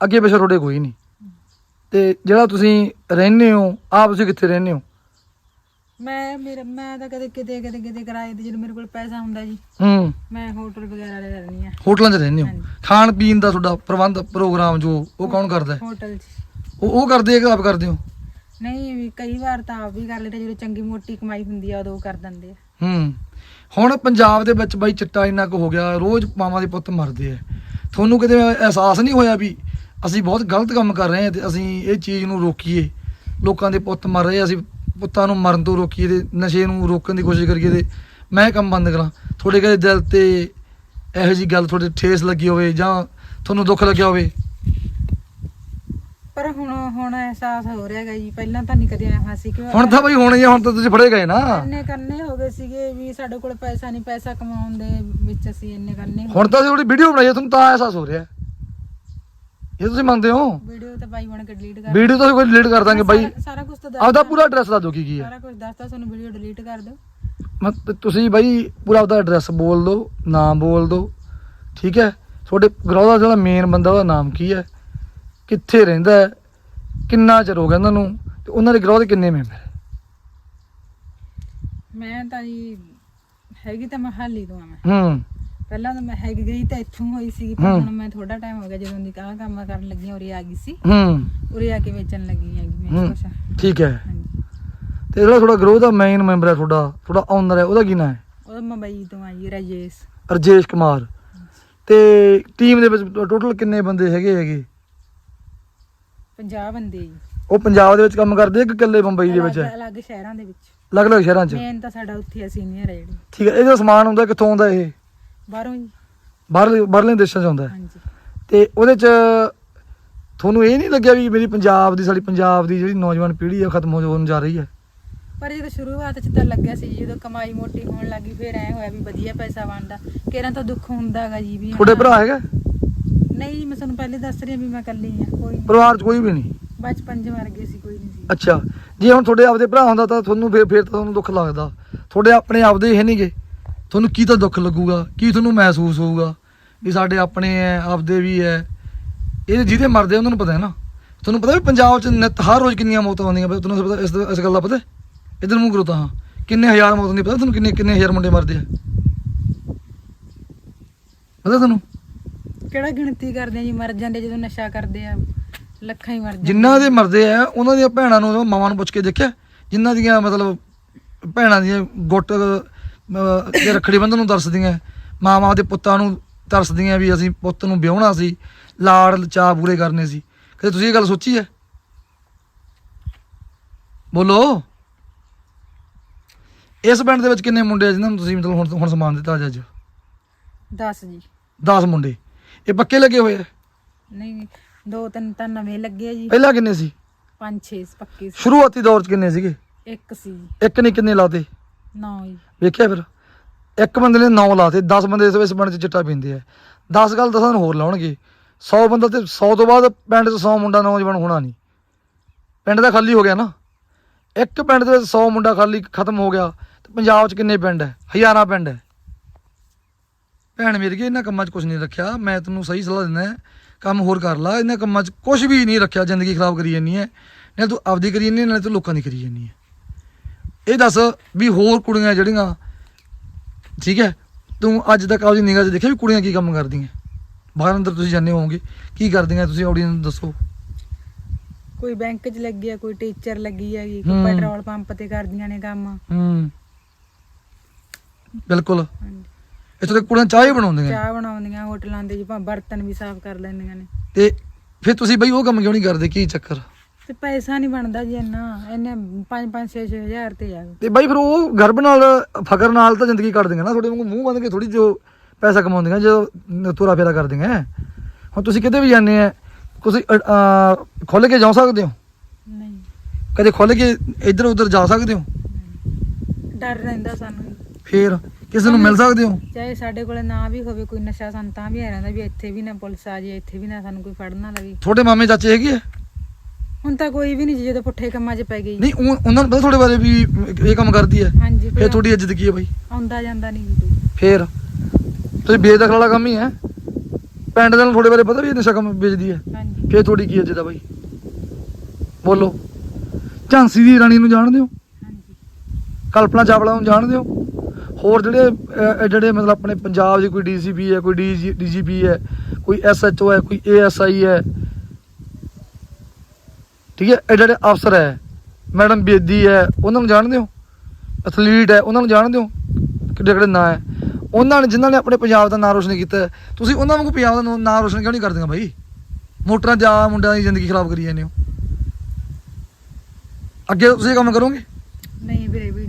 ਅੱਗੇ ਪਿੱਛੇ ਤੁਹਾਡੇ ਕੋਈ ਨਹੀਂ। ਤੇ ਜਿਹੜਾ ਤੁਸੀਂ ਰਹਿੰਦੇ ਹੋ ਆਪ ਤੁਸੀਂ ਕਿੱਥੇ ਰਹਿੰਦੇ ਹੋ? ਮੈਂ ਮੇਰਾ ਮੈਂ ਤਾਂ ਕਦੇ ਕਿਤੇ ਕਦੇ ਕਿਤੇ ਕਿਰਾਏ ਤੇ ਜਦੋਂ ਮੇਰੇ ਕੋਲ ਪੈਸਾ ਹੁੰਦਾ ਜੀ ਹੂੰ। ਮੈਂ ਹੋਟਲ ਵਗੈਰਾ ਲੈ ਲੈਣੀ ਆ ਹੋਟਲਾਂ 'ਚ ਰਹਿੰਦੇ ਹੋ। ਖਾਣ ਪੀਣ ਦਾ ਤੁਹਾਡਾ ਪ੍ਰਬੰਧ ਪ੍ਰੋਗਰਾਮ ਜੋ ਉਹ ਕੌਣ ਕਰਦਾ ਹੈ? ਹੋਟਲ 'ਚ। ਉਹ ਉਹ ਕਰਦੇ ਆ ਕਿ ਆਪ ਕਰਦੇ ਹੋ? ਨਹੀਂ ਵੀ ਕਈ ਵਾਰ ਤਾਂ ਆਪ ਵੀ ਕਰ ਲੈਂਦੇ ਜਦੋਂ ਚੰਗੀ ਮੋਟੀ ਕਮਾਈ ਹੁੰਦੀ ਆ ਉਦੋਂ ਕਰ ਦਿੰਦੇ ਆ। ਹੂੰ। ਹੁਣ ਪੰਜਾਬ ਦੇ ਵਿੱਚ ਬਾਈ ਚਿੱਟਾ ਇੰਨਾ ਕੁ ਹੋ ਗਿਆ, ਰੋਜ਼ ਮਾਵਾਂ ਦੇ ਪੁੱਤ ਮਰਦੇ ਆ। ਤੁਹਾਨੂੰ ਕਿਤੇ ਅਹਿਸਾਸ ਨਹੀਂ ਹੋਇਆ ਵੀ ਅਸੀਂ ਬਹੁਤ ਗਲਤ ਕੰਮ ਕਰ ਰਹੇ ਹਾਂ ਤੇ ਅਸੀਂ ਇਹ ਚੀਜ਼ ਨੂੰ ਰੋਕੀਏ? ਲੋਕਾਂ ਦੇ ਪੁੱਤ ਮਰ ਰਹੇ ਅਸੀਂ ਪੁੱਤਾਂ ਨੂੰ ਮਰਨ ਤੋਂ ਰੋਕੀਏ ਤੇ ਨਸ਼ੇ ਨੂੰ ਰੋਕਣ ਦੀ ਕੋਸ਼ਿਸ਼ ਕਰੀਏ ਤੇ ਮੈਂ ਇਹ ਕੰਮ ਬੰਦ ਕਰਾਂ। ਤੁਹਾਡੇ ਕਦੇ ਦਿਲ ਤੇ ਇਹੋ ਜੀ ਗੱਲ, ਤੁਹਾਡੇ ਠੇਸ ਲੱਗੀ ਹੋਵੇ ਜਾਂ ਤੁਹਾਨੂੰ ਦੁੱਖ ਲੱਗਿਆ ਹੋਵੇ? ਪਰ ਹੁਣ ਹੁਣ ਅਹਿਸਾਸ ਹੋ ਰਿਹਾ ਹੈਗਾ ਜੀ ਪਹਿਲਾਂ ਤਾਂ ਨਹੀਂ ਕਦੇ ਆਇਆ ਸੀ ਕਿ ਹੁਣ ਤਾਂ ਬਈ ਹੁਣ ਹੀ ਆ, ਹੁਣ ਤਾਂ ਤੁਸੀਂ ਫੜੇ ਗਏ ਨਾ। ਇੰਨੇ ਕਰਨੇ ਹੋ ਗਏ ਸੀਗੇ ਵੀ ਸਾਡੇ ਕੋਲ ਪੈਸਾ ਨਹੀਂ ਪੈਸਾ ਕਮਾਉਣ ਦੇ ਵਿੱਚ ਅਸੀਂ ਇੰਨੇ ਕਰਨੇ ਹੁਣ ਤਾਂ ਥੋੜੀ ਵੀਡੀਓ ਬਣਾਈ ਹੈ ਤੁਹਾਨੂੰ ਤਾਂ ਅਹਿਸਾਸ ਹੋ ਰਿਹਾ ਇਹ ਤੁਸੀਂ ਮੰਨਦੇ ਹੋ? ਵੀਡੀਓ ਤਾਂ ਬਾਈ ਬਣ ਕੇ ਡਿਲੀਟ ਕਰ ਵੀਡੀਓ ਤਾਂ ਕੋਈ ਡਿਲੀਟ ਕਰ ਦਾਂਗੇ ਬਾਈ। ਸਾਰਾ- ਸਾਰਾ ਕੁਝ ਤਾਂ ਦੱਸ ਆਪਦਾ ਪੂਰਾ ਐਡਰੈਸ ਦੱਸ ਦਿਓ ਕੀ ਕੀ ਹੈ। ਸਾਰਾ ਕੁਝ ਦੱਸਤਾ ਤੁਹਾਨੂੰ ਵੀਡੀਓ ਡਿਲੀਟ ਕਰ ਦਿਓ। ਮਤ ਤੁਸੀਂ ਬਾਈ ਪੂਰਾ ਆਪਦਾ ਐਡਰੈਸ ਬੋਲ ਦਿਓ ਨਾਮ ਬੋਲ ਦਿਓ ਠੀਕ ਹੈ? ਤੁਹਾਡੇ ਗਰੋਹ ਦਾ ਜਿਹੜਾ ਮੇਨ ਬੰਦਾ ਉਹਦਾ ਨਾਮ ਕੀ ਹੈ? ਕਿੱਥੇ ਰਹਿੰਦਾ ਕਿੰਨਾ ਚਿਰ ਹੋ ਗਿਆ ਉਹਨਾਂ ਨੂੰ ਤੇ ਉਹਨਾਂ ਦੇ ਗਰੋਹ ਦੇ ਕਿੰਨੇ ਮੈਂਬਰ ਹੈ? ਮੈਂ ਤਾਂ ਜੀ ਹੈਗੀ ਤਾਂ ਮਹਾਲੀ ਤੋਂ ਆ ਮੈਂ। ਹੂੰ। ਪਹਿਲਾਂ ਤਾਂ ਮੈਂ ਹੈਗੀ ਗਈ ਤਾਂ ਇੱਥੋਂ ਹੋਈ ਸੀ ਪਰ। ਹੁਣ ਮੈਂ ਥੋੜਾ ਟਾਈਮ ਹੋ ਗਿਆ ਜਦੋਂ ਦੀ ਕਾਹ ਕੰਮ ਕਰਨ ਲੱਗੀ ਉਰੇ ਆ ਗਈ ਸੀ। ਹੂੰ। ਉਰੇ ਆ ਕੇ ਵੇਚਣ ਲੱਗੀ ਹੈਗੀ ਮੈਂ ਹੂੰ। ਕੁਛ। ਠੀਕ ਹੈ। ਹਾਂਜੀ। ਤੇ ਜਿਹੜਾ ਤੁਹਾਡਾ ਗਰੋਹ ਦਾ ਮੇਨ ਮੈਂਬਰ ਹੈ ਤੁਹਾਡਾ ਤੁਹਾਡਾ ਓਨਰ ਹੈ ਉਹਦਾ ਕੀ ਨਾਮ ਹੈ? ਉਹ ਮੁੰਬਈ ਤੋਂ ਆ ਜੀ ਰਾਜੇਸ਼। ਰਜੇਸ਼ ਕੁਮਾਰ। ਤੇ ਟੀਮ ਦੇ ਵਿੱਚ ਟੋਟਲ ਕਿੰਨੇ ਬੰਦੇ ਹੈਗੇ ਹੈਗੇ? 50 ਬੰਦੇ ਜੀ। ਉਹ ਪੰਜਾਬ ਦੇ ਵਿੱਚ ਕੰਮ ਕਰਦੇ ਆ ਕਿ ਇਕੱਲੇ ਬੰਬਈ ਦੇ ਵਿੱਚ ਅਲੱਗ ਸ਼ਹਿਰਾਂ ਦੇ ਵਿੱਚ। ਅਲੱਗ-ਅਲੱਗ ਸ਼ਹਿਰਾਂ 'ਚ? ਮੇਨ ਤਾਂ ਸਾਡਾ ਉੱਥੇ ਆ ਸੀਨੀਅਰ ਹੈ ਜਿਹੜੀ। ਠੀਕ ਹੈ ਇਹਦਾ ਸਮਾਨ ਹੁੰਦਾ ਕਿੱਥੋਂ ਆਉਂਦਾ ਇਹ? ਬਾਹਰੋਂ ਜੀ। ਬਾਹਰਲੇ ਬਾਹਰਲੇ ਦੇਸ਼ਾਂ 'ਚ ਆਉਂਦਾ ਹੈ। ਹਾਂਜੀ। ਤੇ ਉਹਦੇ 'ਚ ਤੁਹਾਨੂੰ ਇਹ ਨਹੀਂ ਲੱਗਿਆ ਵੀ ਮੇਰੀ ਪੰਜਾਬ ਦੀ ਸਾਡੀ ਪੰਜਾਬ ਦੀ ਜਿਹੜੀ ਨੌਜਵਾਨ ਪੀੜ੍ਹੀ ਹੈ ਖਤਮ ਹੋ ਹੋਣ ਜਾ ਰਹੀ ਹੈ ਪਰ ਜਦੋਂ ਸ਼ੁਰੂਆਤ ਚ ਤਾਂ ਲੱਗਿਆ ਸੀ ਜੀ, ਜਦੋਂ ਕਮਾਈ ਮੋਟੀ ਹੋਣ ਲੱਗੀ ਫਿਰ ਐ ਹੋਇਆ ਵੀ ਵਧੀਆ ਪੈਸਾ ਬਣਦਾ। ਕਿਹੜਾ ਤਾਂ ਦੁੱਖ ਹੁੰਦਾ ਹੈਗਾ ਜੀ ਵੀ ਤੁਹਾਡੇ ਭਰਾ ਹੈਗਾ? ਨਹੀਂ ਜੀ, ਮੈਂ ਤੁਹਾਨੂੰ ਪਹਿਲੇ ਦੱਸ ਰਹੀ ਹਾਂ ਵੀ ਮੈਂ ਇਕੱਲੀ ਆ ਕੋਈ ਨੀ। ਪਰਿਵਾਰ 'ਚ ਕੋਈ ਵੀ ਨਹੀਂ? ਬਚਪਨ ਚ ਮਰ ਗਏ ਸੀ ਕੋਈ ਨਹੀਂ ਸੀ। ਅੱਛਾ ਜੇ ਹੁਣ ਤੁਹਾਡੇ ਆਪਦੇ ਭਰਾ ਹੁੰਦਾ ਤਾਂ ਤੁਹਾਨੂੰ ਫਿਰ ਫਿਰ ਤਾਂ ਤੁਹਾਨੂੰ ਦੁੱਖ ਲੱਗਦਾ। ਤੁਹਾਡੇ ਆਪਣੇ ਆਪਦੇ ਇਹ ਨਹੀਂਗੇ। ਤੁਹਾਨੂੰ ਕੀ ਤਾਂ ਦੁੱਖ ਲੱਗੂਗਾ? ਕੀ ਤੁਹਾਨੂੰ ਮਹਿਸੂਸ ਹੋਊਗਾ? ਵੀ ਸਾਡੇ ਆਪਣੇ ਐ ਆਪਦੇ ਵੀ ਐ। ਇਹ ਜਿਹਦੇ ਮਰਦੇ ਆ ਉਹਨਾਂ ਨੂੰ ਪਤਾ ਹੈ ਨਾ। ਤੁਹਾਨੂੰ ਪਤਾ ਵੀ ਪੰਜਾਬ 'ਚ ਨਿਤ ਹਰ ਰੋਜ਼ ਕਿੰਨੀਆਂ ਮੌਤਾਂ ਹੁੰਦੀਆਂ ਪਤਾ ਤੁਹਾਨੂੰ ਪਤਾ ਇਸ ਇਸ ਗੱਲ ਦਾ ਪਤਾ ਇਧਰ ਮੂੰਹ ਕਰੋ ਤਾਂ ਹਾਂ। ਕਿੰਨੇ ਹਜ਼ਾਰ ਮੌਤਾਂ ਦੀ ਪਤਾ ਤੁਹਾਨੂੰ ਕਿੰਨੇ ਕਿੰਨੇ ਹਜ਼ਾਰ ਮੁੰਡੇ ਮਰਦੇ ਆ? ਪਤਾ ਤੁਹਾਨੂੰ? ਕਿਹੜਾ ਗਿਣਤੀ ਕਰਦੇ ਆ ਜੀ? ਮਰ ਜਾਂਦੇ ਜਦੋਂ ਨਸ਼ਾ ਕਰਦੇ ਆ ਲੱਖਾਂ ਹੀ ਮਰ ਜਾਂਦੇ ਜਿਨ੍ਹਾਂ ਦੇ ਮਰਦੇ ਆ ਉਹਨਾਂ ਦੀਆਂ ਭੈਣਾਂ ਨੂੰ ਮਾਵਾਂ ਨੂੰ ਪੁੱਛ ਕੇ ਦੇਖਿਆ? ਜਿਨ੍ਹਾਂ ਦੀਆਂ ਮਤਲਬ ਭੈਣਾਂ ਦੀਆਂ ਗੁੱਟ ਤੇ ਰੱਖੜੀ ਬੰਧਨ ਨੂੰ ਤਰਸਦੀਆਂ ਮਾਵਾਂ ਦੇ ਪੁੱਤਾਂ ਨੂੰ ਤਰਸਦੀਆਂ ਵੀ ਅਸੀਂ ਪੁੱਤ ਨੂੰ ਵਿਆਹਣਾ ਸੀ ਲਾੜ ਚਾਅ ਪੂਰੇ ਕਰਨੇ ਸੀ। ਕਦੇ ਤੁਸੀਂ ਇਹ ਗੱਲ ਸੋਚੀ ਹੈ? ਬੋਲੋ। ਇਸ ਪਿੰਡ ਦੇ ਵਿੱਚ ਕਿੰਨੇ ਮੁੰਡੇ ਆ ਜਿਨ੍ਹਾਂ ਨੂੰ ਤੁਸੀਂ ਮਤਲਬ ਹੁਣ ਹੁਣ ਸਮਾਨ ਦਿੱਤਾ ਅੱਜ 10 ਜੀ। 10 ਮੁੰਡੇ। ਇਹ ਪੱਕੇ ਲੱਗੇ ਹੋਏ ਆ? ਨਹੀਂ ਦੋ ਤਿੰਨ ਤਾਂ ਨਵੇਂ ਲੱਗੇ ਆ ਜੀ। ਪਹਿਲਾਂ ਕਿੰਨੇ ਸੀ? ਪੰਜ ਛੇ ਪੱਕੇ ਸੀ। ਸ਼ੁਰੂਆਤੀ ਦੌਰ 'ਚ ਕਿੰਨੇ ਸੀਗੇ? ਇੱਕ ਸੀ ਜੀ। ਇੱਕ ਨਹੀਂ ਕਿੰਨੇ ਲਾਤੇ? ਨੌ ਜੀ। ਵੇਖਿਆ ਫਿਰ। ਇੱਕ ਬੰਦੇ ਨੇ 9 ਲਾਤੇ 10 ਬੰਦੇ ਇਸ ਇਸ ਪਿੰਡ 'ਚ ਚਿੱਟਾ ਪੀਂਦੇ ਆ। 10 ਗੱਲ ਦਸਾਂ ਨੂੰ ਹੋਰ ਲਾਉਣਗੇ। 100 ਬੰਦਾ ਤੇ 100 ਤੋਂ ਬਾਅਦ ਪਿੰਡ 'ਚ 100 ਮੁੰਡਾ ਨੌਜਵਾਨ ਹੋਣਾ ਨਹੀਂ। ਪਿੰਡ ਦਾ ਖਾਲੀ ਹੋ ਗਿਆ ਨਾ। ਇੱਕ ਪਿੰਡ ਦੇ ਵਿੱਚ 100 ਮੁੰਡਾ ਖਾਲੀ ਖਤਮ ਹੋ ਗਿਆ। ਤੇ ਪੰਜਾਬ 'ਚ ਕਿੰਨੇ ਪਿੰਡ ਹੈ ਹਜ਼ਾਰਾਂ ਪਿੰਡ ਹੈ ਭੈਣ ਮੇਰੀ ਇਹਨਾਂ ਕੰਮਾਂ 'ਚ ਕੁਝ ਨਹੀਂ ਰੱਖਿਆ। ਮੈਂ ਤੈਨੂੰ ਸਹੀ ਸਲਾਹ ਦਿੰਦਾ ਕੰਮ ਹੋਰ ਕਰ ਲਾ। ਇਹਨਾਂ ਕੰਮਾਂ 'ਚ ਕੁਝ ਵੀ ਨਹੀਂ ਰੱਖਿਆ ਜ਼ਿੰਦਗੀ ਖਰਾਬ ਕਰੀ ਜਾਨੀ ਹੈ। ਨਾਲੇ ਤੂੰ ਆਪਦੀ ਕਰੀ ਜਾਨੀ ਨਾਲੇ ਤੂੰ ਲੋਕਾਂ ਦੀ ਕਰੀ ਜਾਨੀ ਹੈ। ਇਹ ਦੱਸ ਵੀ ਹੋਰ ਕੁੜੀਆਂ ਜਿਹੜੀਆਂ ਠੀਕ ਹੈ ਤੂੰ ਅੱਜ ਤੱਕ ਆਪਦੀ ਨਿਗਾਹ 'ਚ ਦੇਖਿਆ ਵੀ ਕੁੜੀਆਂ ਕੀ ਕੰਮ ਕਰਦੀਆਂ? ਬਾਹਰ ਅੰਦਰ ਤੁਸੀਂ ਜਾਣੇ ਹੋਵੋਗੇ ਕੀ ਕਰਦੀਆਂ ਤੁਸੀਂ ਆਡੀਅנס ਨੂੰ ਦੱਸੋ। ਕੋਈ ਬੈਂਕ 'ਚ ਲੱਗੀ ਆ ਕੋਈ ਟੀਚਰ ਲੱਗੀ ਹੈਗੀ ਕੋਈ। ਪੈਟਰੋਲ ਪੰਪ ਤੇ ਕਰਦੀਆਂ ਨੇ ਕੰਮ। ਹੂੰ। ਬਿਲਕੁਲ। ਹਾਂਜੀ। ਇੱਥੇ ਤੇ ਕੁੜੀਆਂ ਚਾਹ ਹੀ ਬਣਾਉਂਦੀਆਂ ਚਾਹ ਬਣਾਉਂਦੀਆਂ ਹੋਟਲਾਂ ਦੇ ਜੀ ਬਰਤਨ ਵੀ ਸਾਫ਼ ਕਰ ਲੈਂਦੀਆਂ ਨੇ। ਤੇ ਫਿਰ ਤੁਸੀਂ ਬਈ ਉਹ ਕੰਮ ਕਿਉਂ ਨਹੀਂ ਕਰਦੇ? ਕੀ ਚੱਕਰ? ਤੇ ਪੈਸਾ ਨਹੀਂ ਬਣਦਾ ਜੀ ਇੰਨਾ। ਇੰਨੇ 5 5 6 6 ਹਜ਼ਾਰ ਤੇ ਆ। ਤੇ ਬਾਈ ਫਿਰ ਉਹ ਗਰਭ ਨਾਲ ਫਕਰ ਨਾਲ ਤਾਂ ਜ਼ਿੰਦਗੀ ਕੱਢਦੀਆਂ ਨਾ ਤੁਹਾਡੇ ਵਾਂਗੂ ਮੂੰਹ ਬੰਦ ਕੇ ਥੋੜੀ ਜੋ ਪੈਸਾ ਕਮਾਉਂਦੀਆਂ ਜੋ ਤੁਰਾ ਫੇਰਾ ਕਰਦੀਆਂ ਹੁਣ ਤੁਸੀਂ ਕਿਤੇ ਵੀ ਜਾਂਦੇ ਆ ਤੁਸੀਂ ਖੁੱਲ ਕੇ ਜਾ ਸਕਦੇ ਹੋ? ਨਹੀਂ। ਕਦੇ ਖੁੱਲ ਕੇ ਇੱਧਰ ਉੱਧਰ ਜਾ ਸਕਦੇ ਹੋ? ਡਰ ਰਹਿੰਦਾ ਸਾਨੂੰ। ਫੇਰ? ਕਿਸੇ ਨੂੰ ਮਿਲ ਸਕਦੇ ਹੋ? ਚਾਹੇ ਸਾਡੇ ਕੋਲੇ ਨਾ ਵੀ ਹੋਵੇ ਕੋਈ ਨਸ਼ਾ ਸਾਨੂੰ ਤਾਂ ਵੀ ਆ ਰਹਿੰਦਾ ਵੀ ਇੱਥੇ ਵੀ ਨਾ ਪੁਲਿਸ ਆ ਜੇ ਇੱਥੇ ਵੀ ਨਾ ਸਾਨੂੰ ਕੋਈ ਫੜ ਨਾ ਲਵੇ। ਤੁਹਾਡੇ ਮਾਮੇ ਚਾਚੇ ਹੈਗੇ ਆ? ਹੁਣ ਤਾਂ ਕੋਈ ਵੀ ਨਹੀਂ ਜੀ ਜਦੋਂ ਪੁੱਠੇ ਕੰਮਾਂ 'ਚ ਪੈ ਗਈ। ਨਹੀਂ ਉਹ- ਉਹਨਾਂ ਨੂੰ ਪਤਾ ਤੁਹਾਡੇ ਬਾਰੇ ਵੀ ਇਹ ਕੰਮ ਕਰਦੀ ਹੈ? ਹਾਂਜੀ ਫੇਰ ਤੁਹਾਡੀ ਇੱਜ਼ਤ ਕੀ ਹੈ ਬਾਈ? ਆਉਂਦਾ ਜਾਂਦਾ ਨਹੀਂ ਜੀ। ਫੇਰ? ਤੁਸੀਂ ਬੇਦਖਲ ਵਾਲਾ ਕੰਮ ਹੀ ਹੈ। ਪਿੰਡ ਦੇ ਨੂੰ ਤੁਹਾਡੇ ਬਾਰੇ ਪਤਾ ਵੀ ਇਹ ਨਸ਼ਾ ਕੰਮ ਵੇਚਦੀ ਹੈ। ਹਾਂਜੀ। ਫੇਰ ਤੁਹਾਡੀ ਕੀ ਇੱਜ਼ਤ ਆ ਬਾਈ? ਬੋਲੋ। ਝਾਂਸੀ ਦੀ ਰਾਣੀ ਨੂੰ ਜਾਣਦੇ ਹੋ? ਹਾਂਜੀ। ਕਲਪਨਾ ਚਾਵਲਾ ਨੂੰ ਜਾਣਦੇ ਹੋ? ਹੋਰ ਜਿਹੜੇ ਅਹ, ਇਹ ਜਿਹੜੇ ਮਤਲਬ ਆਪਣੇ ਪੰਜਾਬ 'ਚ ਕੋਈ ਡੀਸੀਪੀ ਹੈ ਕੋਈ ਡੀਜੀਪੀ ਹੈ ਕੋਈ ਐਸਐਚਓ ਹੈ ਕੋਈ ਏਐਸਆਈ ਹੈ ਠੀਕ ਹੈ ਇਹ ਜਿਹੜੇ ਅਫਸਰ ਹੈ ਮੈਡਮ ਬੇਦੀ ਹੈ ਉਹਨਾਂ ਨੂੰ ਜਾਣਦੇ ਹੋ? ਐਥਲੀਟ ਹੈ ਉਹਨਾਂ ਨੂੰ ਜਾਣਦੇ ਹੋ? ਕਿਹੜੇ ਕਿਹੜੇ ਨਾਂ ਹੈ? ਉਹਨਾਂ ਨੇ ਜਿਨ੍ਹਾਂ ਨੇ ਆਪਣੇ ਪੰਜਾਬ ਦਾ ਨਾਂ ਰੋਸ਼ਨ ਕੀਤਾ ਹੈ, ਤੁਸੀਂ ਉਹਨਾਂ ਵਾਂਗੂ ਪੰਜਾਬ ਦਾ ਨਾਂ- ਨਾਂ ਰੋਸ਼ਨ ਕਿਉਂ ਨਹੀਂ ਕਰਦੀਆਂ ਬਾਈ? ਮੋਟਰਾਂ ਜਾ ਮੁੰਡਿਆਂ ਦੀ ਜ਼ਿੰਦਗੀ ਖਰਾਬ ਕਰੀ ਜਾਂਦੇ ਹੋ। ਅੱਗੇ ਤੁਸੀਂ ਇਹ ਕੰਮ ਕਰੋਗੇ? ਨਹੀਂ ਵੀਰੇ ਵੀਡੀਓ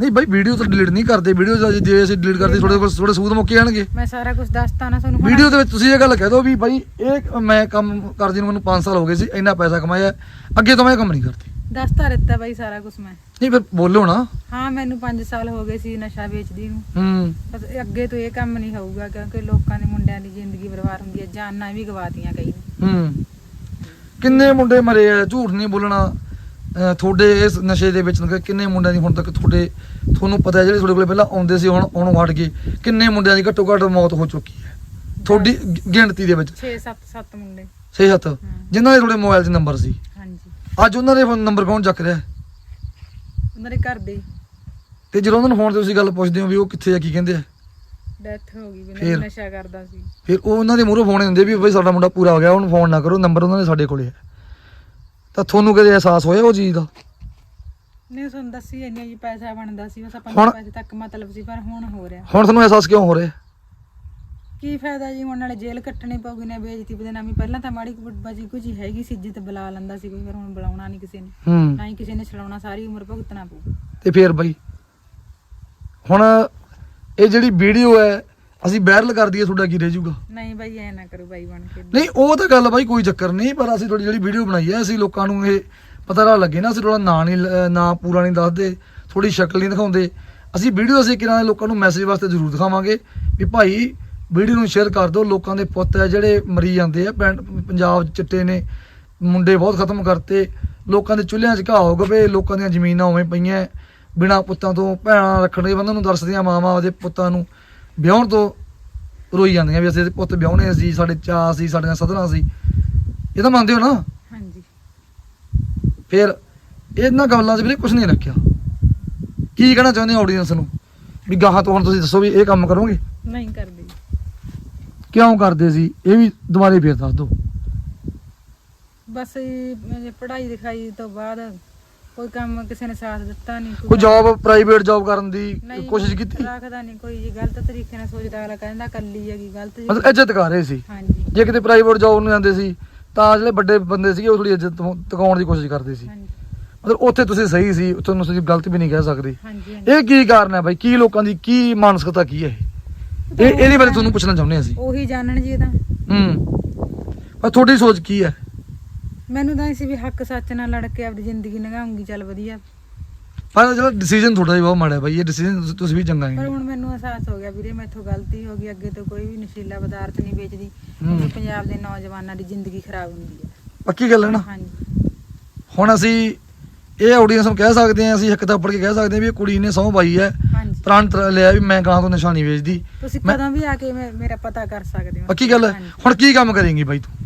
ਨਹੀਂ ਬਾਈ ਵੀਡੀਓ ਤਾਂ ਡਿਲੀਟ ਨਹੀਂ ਕਰਦੇ ਵੀਡੀਓ ਜੇ ਅਸੀਂ ਡਿਲੀਟ ਕਰਦੇ ਤੁਹਾਡੇ ਕੋਲ ਤੁਹਾਡੇ ਸੂਦ ਮੁੱਕ ਜਾਣਗੇ। ਮੈਂ ਸਾਰਾ ਕੁਝ ਦੱਸਤਾ ਨਾ ਤੁਹਾਨੂੰ। ਵੀਡੀਓ ਦੇ ਵਿੱਚ ਤੁਸੀਂ ਇਹ ਗੱਲ ਕਹਿ ਦਿਓ ਵੀ ਬਾਈ ਇਹ ਮੈਂ ਕੰਮ ਕਰਦੀ ਨੂੰ ਮੈਨੂੰ 5 ਸਾਲ ਹੋ ਗਏ ਸੀ ਇੰਨਾ ਪੈਸਾ ਕਮਾਇਆ ਅੱਗੇ ਤੋਂ ਮੈਂ ਇਹ ਕੰਮ ਨਹੀਂ ਕਰਦੀ। ਦੱਸਤਾ ਦਿੱਤਾ ਬਾਈ ਸਾਰਾ ਕੁਝ ਮੈਂ। ਨਹੀਂ ਫਿਰ ਬੋਲੋ ਨਾ। ਹਾਂ ਮੈਨੂੰ 5 ਸਾਲ ਹੋ ਗਏ ਸੀ ਨਸ਼ਾ ਵੇਚਦੀ ਨੂੰ। ਹੂੰ। ਅੱਗੇ ਤੋਂ ਇਹ ਕੰਮ ਨਹੀਂ ਹੋਊਗਾ ਕਿਉਂਕਿ ਲੋਕਾਂ ਦੇ ਮੁੰਡਿਆਂ ਦੀ ਜ਼ਿੰਦਗੀ ਬਰਬਾਦ ਹੁੰਦੀ ਹੈ ਜਾਨਾਂ ਵੀ ਗਵਾਤੀਆਂ ਕਈ ਹੂੰ। ਕਿੰਨੇ ਮੁੰਡੇ ਮਰੇ ਆ ਝੂਠ ਨਹੀਂ ਬੋਲਣਾ। ਤੁਹਾਡੇ ਇਸ ਨਸ਼ੇ ਦੇ ਵਿੱਚ ਕਿੰਨੇ ਮੁੰਡਿਆਂ ਦੀ ਹੁਣ ਤੱਕ ਤੁਹਾਡੇ ਤੁਹਾਨੂੰ ਪਤਾ ਹੈ ਜਿਹੜੇ ਤੁਹਾਡੇ ਕੋਲੇ ਪਹਿਲਾਂ ਆਉਂਦੇ ਸੀ ਹੁਣ ਹੁਣ ਹਟ ਗਏ। ਕਿੰਨੇ ਮੁੰਡਿਆਂ ਦੀ ਘੱਟੋ ਘੱਟ ਮੌਤ ਹੋ ਚੁੱਕੀ ਹੈ? ਤੁਹਾਡੀ ਗਿਣਤੀ ਦੇ ਵਿੱਚ? 6 7 7 ਮੁੰਡੇ। 6-7 ਜਿਨ੍ਹਾਂ ਦੇ ਤੁਹਾਡੇ ਮੋਬਾਈਲ 'ਚ ਨੰਬਰ ਸੀ? ਹਾਂਜੀ। ਅੱਜ ਉਹਨਾਂ ਦੇ ਫੋਨ ਨੰਬਰ ਕੌਣ ਚੱਕ ਰਿਹਾ ਉਹਨਾਂ ਦੇ ਘਰ ਦੇ। ਤੇ ਜਦੋਂ ਉਹਨਾਂ ਨੂੰ ਫੋਨ ਤੇ ਤੁਸੀਂ ਗੱਲ ਪੁੱਛਦੇ ਹੋ ਵੀ ਉਹ ਕਿੱਥੇ ਆ ਕੀ ਕਹਿੰਦੇ ਆ? ਡੈਥ ਹੋ ਗਈ ਵੀ? ਨਸ਼ਾ ਕਰਦਾ ਸੀ। ਫਿਰ ਉਹ ਉਹਨਾਂ ਦੇ ਮੂਹਰੋਂ ਫੋਨ ਹੁੰਦੇ ਵੀ ਬਈ ਸਾਡਾ ਮੁੰਡਾ ਪੂਰਾ ਹੋ ਗਿਆ ਉਹਨੂੰ ਫੋਨ ਨਾ ਕਰੋ ਨੰਬਰ ਉਹਨਾਂ ਦੇ ਸਾਡੇ ਕੋਲੇ ਹੈ। ਤਾਂ ਤੁਹਾਨੂੰ ਕਦੇ ਅਹਿਸਾਸ ਹੋਇਆ ਉਹ ਚੀਜ਼ ਦਾ? ਨਹੀਂ ਤੁਹਾਨੂੰ ਦੱਸੀ ਇੰਨਾ ਜੀ ਪੈਸਾ ਬਣਦਾ ਸੀ ਬਸ ਆਪਾਂ ਹੁਣ- ਨੂੰ ਪੈਸੇ ਤੱਕ ਮਤਲਬ ਸੀ ਪਰ ਹੁਣ ਹੋ ਰਿਹਾ। ਹੁਣ ਤੁਹਾਨੂੰ ਅਹਿਸਾਸ ਕਿਉਂ ਹੋ ਰਿਹਾ? ਕੀ ਫਾਇਦਾ ਜੀ ਹੁਣ ਨਾਲੇ ਜੇਲ੍ਹ ਕੱਟਣੀ ਪਊਗੀ ਨਾ ਬੇਇੱਜ਼ਤੀ ਬਦਨਾਮੀ ਪਹਿਲਾਂ ਤਾਂ ਮਾੜੀ ਕੁ ਬਾਜੀ ਕੁਝ ਹੈਗੀ ਸੀ ਇੱਜ਼ਤ ਬੁਲਾ ਲੈਂਦਾ ਸੀ ਕੋਈ ਪਰ ਹੁਣ ਬੁਲਾਉਣਾ ਨਹੀਂ ਕਿਸੇ ਨੇ। ਹੂੰ। ਨਾ ਹੀ ਕਿਸੇ ਨੇ ਛਡਾਉਣਾ ਸਾਰੀ ਉਮਰ ਭੁਗਤਣਾ ਪਊ। ਤੇ ਫੇਰ ਬਈ ਹੁਣ ਇਹ ਜਿਹੜੀ ਵੀਡੀਓ ਹੈ ਅਸੀਂ ਵਾਇਰਲ ਕਰ ਦਈਏ ਤੁਹਾਡਾ ਕੀ ਰਹਿ ਜਾਊਗਾ। ਨਹੀਂ ਬਾਈ ਐ ਨਾ ਕਰੋ ਬਾਈ ਬਣ ਕੇ। ਨਹੀਂ ਉਹ ਤਾਂ ਗੱਲ ਬਾਈ ਕੋਈ ਚੱਕਰ ਨਹੀਂ ਪਰ ਅਸੀਂ ਤੁਹਾਡੀ ਜਿਹੜੀ ਵੀਡੀਓ ਬਣਾਈ ਹੈ ਅਸੀਂ ਲੋਕਾਂ ਨੂੰ ਇਹ ਪਤਾ ਨਾ ਲੱਗੇ ਨਾ ਅਸੀਂ ਤੁਹਾਡਾ ਨਾਂ ਨਹੀਂ ਲ- ਨਾਂ ਪੂਰਾ ਨਹੀਂ ਦੱਸਦੇ ਥੋੜੀ ਸ਼ਕਲ ਨਹੀਂ ਦਿਖਾਉਂਦੇ। ਅਸੀਂ ਵੀਡੀਓ ਅਸੀਂ ਕਿਰਾਂ ਦੇ ਲੋਕਾਂ ਨੂੰ ਮੈਸੇਜ ਵਾਸਤੇ ਜ਼ਰੂਰ ਦਿਖਾਵਾਂਗੇ ਵੀ ਭਾਈ ਵੀਡੀਓ ਨੂੰ ਸ਼ੇਅਰ ਕਰ ਦਿਓ ਲੋਕਾਂ ਦੇ ਪੁੱਤ ਹੈ ਜਿਹੜੇ ਮਰੀ ਜਾਂਦੇ ਆ ਪਿੰਡ- ਪੰਜਾਬ 'ਚ ਚਿੱਟੇ ਨੇ ਮੁੰਡੇ ਬਹੁਤ ਖਤਮ ਕਰਤੇ ਲੋਕਾਂ ਦੇ ਚੁੱਲ੍ਹਿਆਂ 'ਚ ਘਾਹ ਹੋ ਗਏ ਲੋਕਾਂ ਦੀਆਂ ਜ਼ਮੀਨਾਂ ਉਵੇਂ ਪਈਆਂ ਬਿਨਾ ਪੁੱਤਾਂ ਤੋਂ ਭੈਣਾਂ ਰੱਖਣ ਦੇ ਬੰਦੇ ਨੂੰ ਦਰਸਦੀਆਂ ਮਾਵਾਂ ਉਹਦੇ ਪੁੱਤਾਂ ਨੂੰ। ਵਿਆਹਣ ਤੋਂ ਰੋਈ ਜਾਂਦੀਆਂ ਵੀ ਅਸੀਂ ਇਹਦੇ ਪੁੱਤ ਵਿਆਹਣੇ ਸੀ ਸਾਡੇ ਚਾਅ ਸੀ ਸਾਡੀਆਂ ਸਧਰਾਂ ਸੀ। ਇਹ ਤਾਂ ਮੰਨਦੇ ਹੋ ਨਾ? ਹਾਂਜੀ। ਫਿਰ ਇਹਨਾਂ ਗੱਲਾਂ 'ਚ ਵੀਰੇ ਕੁਝ ਨਹੀਂ ਰੱਖਿਆ। ਕੀ ਕਹਿਣਾ ਚਾਹੁੰਦੇ ਹੋ ਆਡੀਅנס ਨੂੰ? ਵੀ ਗਾਹਾਂ ਤੋਂ ਹੁਣ ਤੁਸੀਂ ਦੱਸੋ ਵੀ ਇਹ ਕੰਮ ਕਰੋਗੇ? ਨਹੀਂ ਕਰਦੀ। ਕਿਉਂ ਕਰਦੇ ਸੀ? ਇਹ ਵੀ ਦੁਬਾਰੇ ਫੇਰ ਦੱਸ ਦਿਓ। ਬਸ ਇਹ ਪੜ੍ਹਾਈ ਲਿਖਾਈ ਤੋਂ ਬਾਅਦ ਕੋਈ ਕੰਮ ਕਿਸੇ ਨੇ ਸਾਥ ਦਿੱਤਾ ਨਹੀਂ ਕੋਈ ਜੌਬ ਪ੍ਰਾਈਵੇਟ ਜੌਬ ਕਰਨ ਦੀ ਨਹੀਂ, ਕੋਸ਼ਿਸ਼ ਕੀਤੀ? ਰੱਖਦਾ ਨਹੀਂ ਕੋਈ ਜੀ ਗਲਤ ਤਰੀਕੇ ਨਾਲ ਸੋਚਦਾ ਅਗਲਾ ਕਹਿੰਦਾ ਕੱਲੀ ਹੈਗੀ ਗਲਤ ਜੀ। ਮਤਲਬ ਇੱਜ਼ਤ ਕਰ ਰਹੇ ਸੀ। ਹਾਂਜੀ। ਜੇ ਕਿਤੇ ਪ੍ਰਾਈਵੇਟ ਜੌਬ ਨੂੰ ਜਾਂਦੇ ਸੀ ਤਾਂ ਜਿਹੜੇ ਵੱਡੇ ਬੰਦੇ ਸੀਗੇ ਉਹ ਥੋੜੀ ਇੱਜ਼ਤ ਟਿਕਾਉਣ ਦੀ ਕੋਸ਼ਿਸ਼ ਕਰਦੇ ਸੀ। ਹਾਂਜੀ। ਮਤਲਬ ਉੱਥੇ ਤੁਸੀਂ ਸਹੀ ਸੀ ਤੁਹਾਨੂੰ ਤੁਸੀਂ ਗਲਤ ਵੀ ਨਹੀਂ ਕਹਿ ਸਕਦੇ। ਹਾਂਜੀ ਹਾਂਜੀ। ਇਹ ਕੀ ਕਾਰਨ ਹੈ ਬਾਈ? ਕੀ ਲੋਕਾਂ ਦੀ ਕੀ ਮਾਨਸਿਕਤਾ ਕੀ ਹੈ ਇਹ? ਇਹ ਇਹਦੇ ਬਾਰੇ ਤੁਹਾਨੂੰ ਪੁੱਛਣਾ ਚਾਹੁੰਦੇ ਹਾਂ ਅਸੀਂ। ਉਹੀ ਜਾਣਨ ਜੀ ਤਾਂ। ਹੂੰ। ਪਰ ਤੁਹਾਡੀ ਸੋਚ ਕੀ ਹੈ? ਮੈਨੂੰ ਤਾਂ ਇਹ ਸੀ ਵੀ ਹੱਕ ਸੱਚ ਨਾਲ ਲੜ ਕੇ ਆਪਣੀ ਜ਼ਿੰਦਗੀ ਲੰਘਾਉਂਗੀ ਚੱਲ ਵਧੀਆ। ਪਰ ਜਿਹੜਾ ਡਿਸੀਜਨ ਤੁਹਾਡਾ ਵੀ ਬਹੁਤ ਮਾੜਾ ਹੈ ਬਾਈ ਇਹ ਡਿਸੀਜਨ ਤੁਸੀਂ ਵੀ ਚੰਗਾ ਪਰ ਨਹੀਂ ਹੁਣ ਮੈਨੂੰ ਅਹਿਸਾਸ ਹੋ ਗਿਆ ਵੀਰੇ ਮੈਥੋਂ ਗਲਤੀ ਹੋ ਗਈ ਅੱਗੇ ਤੋਂ ਕੋਈ ਵੀ ਨਸ਼ੀਲਾ ਪਦਾਰਥ ਨਹੀਂ ਵੇਚਦੀ। ਹੂੰ। ਕਿਉਂਕਿ ਪੰਜਾਬ ਦੇ ਨੌਜਵਾਨਾਂ ਦੀ ਜ਼ਿੰਦਗੀ ਖਰਾਬ ਹੁੰਦੀ ਹੈ। ਪੱਕੀ ਗੱਲ ਹੈ ਨਾ? ਹਾਂਜੀ। ਹੁਣ ਅਸੀਂ ਇਹ ਆਡੀਅנס ਨੂੰ ਕਹਿ ਸਕਦੇ ਹਾਂ ਅਸੀਂ ਇੱਕ ਥੱਪੜ ਕੇ ਕਹਿ ਸਕਦੇ ਹਾਂ ਵੀ ਇਹ ਕੁੜੀ ਨੇ ਸਹੁੰ ਪਾਈ ਹੈ ਹਾਂਜੀ। ਪ੍ਰਣ ਤਰ ਲਿਆ ਵੀ ਮੈਂ ਗਾਂ ਤੋਂ ਨਿਸ਼ਾਨੀ ਵੇਚਦੀ। ਤੁਸੀਂ ਮੈਂ- ਕਦੋਂ ਵੀ ਆ ਕੇ ਮੇ- ਮੇਰਾ ਪਤਾ ਕਰ ਸਕਦੇ ਹੋ। ਪੱਕੀ ਗੱਲ ਹੈ? ਹਾਂਜੀ। ਹੁਣ ਕੀ ਕੰਮ ਕਰੇਂਗੀ ਬਾਈ ਤੂੰ?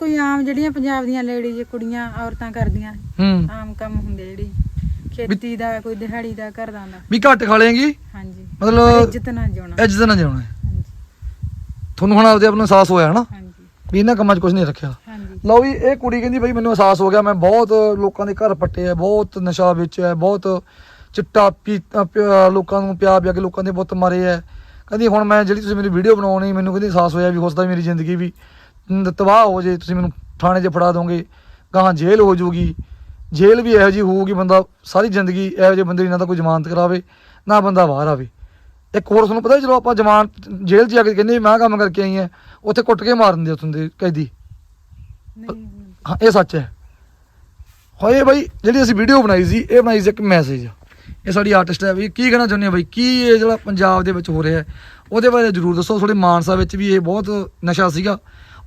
ਕੋਈ ਆਮ ਜਿਹੜੀਆਂ ਪੰਜਾਬ ਦੀਆਂ ਲੇਡੀਜ਼ ਕੁੜੀਆਂ ਔਰਤਾਂ ਕਰਦੀਆਂ ਹੂੰ। ਆਮ ਕੰਮ ਹੁੰਦੇ ਜਿਹੜੀ। ਖੇਤੀ ਦਾ ਕੋਈ ਦਿਹਾੜੀ ਦਾ ਘਰਾਂ ਦਾ। ਵੀ ਘੱਟ ਖਾ ਲੇਂਗੀ ਹਾਂਜੀ। ਮਤਲਬ ਇੱਜ਼ਤ ਨਾਲ ਜਿਉਣਾ। ਇੱਜ਼ਤ ਨਾਲ ਜਿਉਣਾ ਹੈ। ਹਾਂਜੀ। ਤੁਹਾਨੂੰ ਹੁਣ ਆਪਦੇ ਆਪ ਨੂੰ ਅਹਿਸਾਸ ਹੋਇਆ ਨਾ ਹਾਂਜੀ। ਵੀ ਇਹਨਾਂ ਕੰਮਾਂ 'ਚ ਕੁਝ ਨਹੀਂ ਰੱਖਿਆ। ਹਾਂਜੀ। ਲਓ ਵੀ ਇਹ ਕੁੜੀ ਕਹਿੰਦੀ ਬਈ ਮੈਨੂੰ ਅਹਿਸਾਸ ਹੋ ਗਿਆ ਮੈਂ ਬਹੁਤ ਲੋਕਾਂ ਦੇ ਘਰ ਪੱਟੇ ਆ ਬਹੁਤ ਨਸ਼ਾ ਵੇਚਿਆ ਬਹੁਤ ਚਿੱਟਾ ਪਿਆ ਲੋਕਾਂ ਨੂੰ ਪਿਆ ਪਿਆ ਕੇ ਲੋਕਾਂ ਦੇ ਬੁੱਤ ਮਾਰੇ ਐ ਕਹਿੰਦੀ ਹੁਣ ਮੈਂ ਜਿਹੜੀ ਤੁਸੀਂ ਮੇਰੀ ਵੀਡੀਓ ਬਣਾਉਣੀ ਮੈਨੂੰ ਕਹਿੰਦੀ ਅਹਿਸਾਸ ਹੋਇਆ ਵੀ ਹੋ ਸਕਦਾ ਮੇਰੀ ਜ਼ਿੰਦਗੀ ਵੀ ਤਬਾਹ ਹੋ ਜੇ ਤੁਸੀਂ ਮੈਨੂੰ ਥਾਣੇ 'ਚ ਫੜਾ ਦੋਗੇ ਗਾਹਾਂ ਜੇਲ੍ਹ ਹੋ ਜਾਊਗੀ ਜੇਲ੍ਹ ਵੀ ਇਹੋ ਜਿਹੀ ਹੋਊਗੀ ਬੰਦਾ ਸਾਰੀ ਜ਼ਿੰਦਗੀ ਇਹੋ ਜਿਹੇ ਬੰਦੇ ਦੀ ਨਾ ਤਾਂ ਕੋਈ ਜ਼ਮਾਨਤ ਕਰਾਵੇ ਨਾ ਬੰਦਾ ਬਾਹਰ ਆਵੇ। ਇੱਕ ਹੋਰ ਤੁਹਾਨੂੰ ਪਤਾ ਜਦੋਂ ਆਪਾਂ ਜ਼ਮਾਨਤ ਜੇਲ੍ਹ 'ਚ ਜਾ ਕੇ ਕਹਿੰਦੇ ਮੈਂ ਕੰਮ ਕਰਕੇ ਆਈ ਆ ਉੱਥੇ ਕੁੱਟ ਕੇ ਮਾਰ ਦਿੰਦੇ ਉੱਥੋਂ ਦੇ ਕੈਦੀ। ਨਹੀਂ ਹਾਂ ਇਹ ਸੱਚ ਹੈ। ਹੋਏ ਬਾਈ ਜਿਹੜੀ ਅਸੀਂ ਵੀਡੀਓ ਬਣਾਈ ਸੀ ਇਹ ਬਣਾਈ ਸੀ ਇੱਕ ਮੈਸੇਜ। ਇਹ ਸਾਡੀ ਆਰਟਿਸਟ ਹੈ ਵੀ ਕੀ ਕਹਿਣਾ ਚਾਹੁੰਦੇ ਹੋ ਬਾਈ? ਕੀ ਇਹ ਜਿਹੜਾ ਪੰਜਾਬ ਦੇ ਵਿੱਚ ਹੋ ਰਿਹਾ ਹੈ? ਉਹਦੇ ਬਾਰੇ ਜਰੂਰ ਦੱਸੋ ਤੁਹਾਡੇ ਮਾਨਸਾ ਵਿੱਚ ਵੀ ਇਹ ਬਹੁਤ ਨਸ਼ਾ ਸੀਗਾ।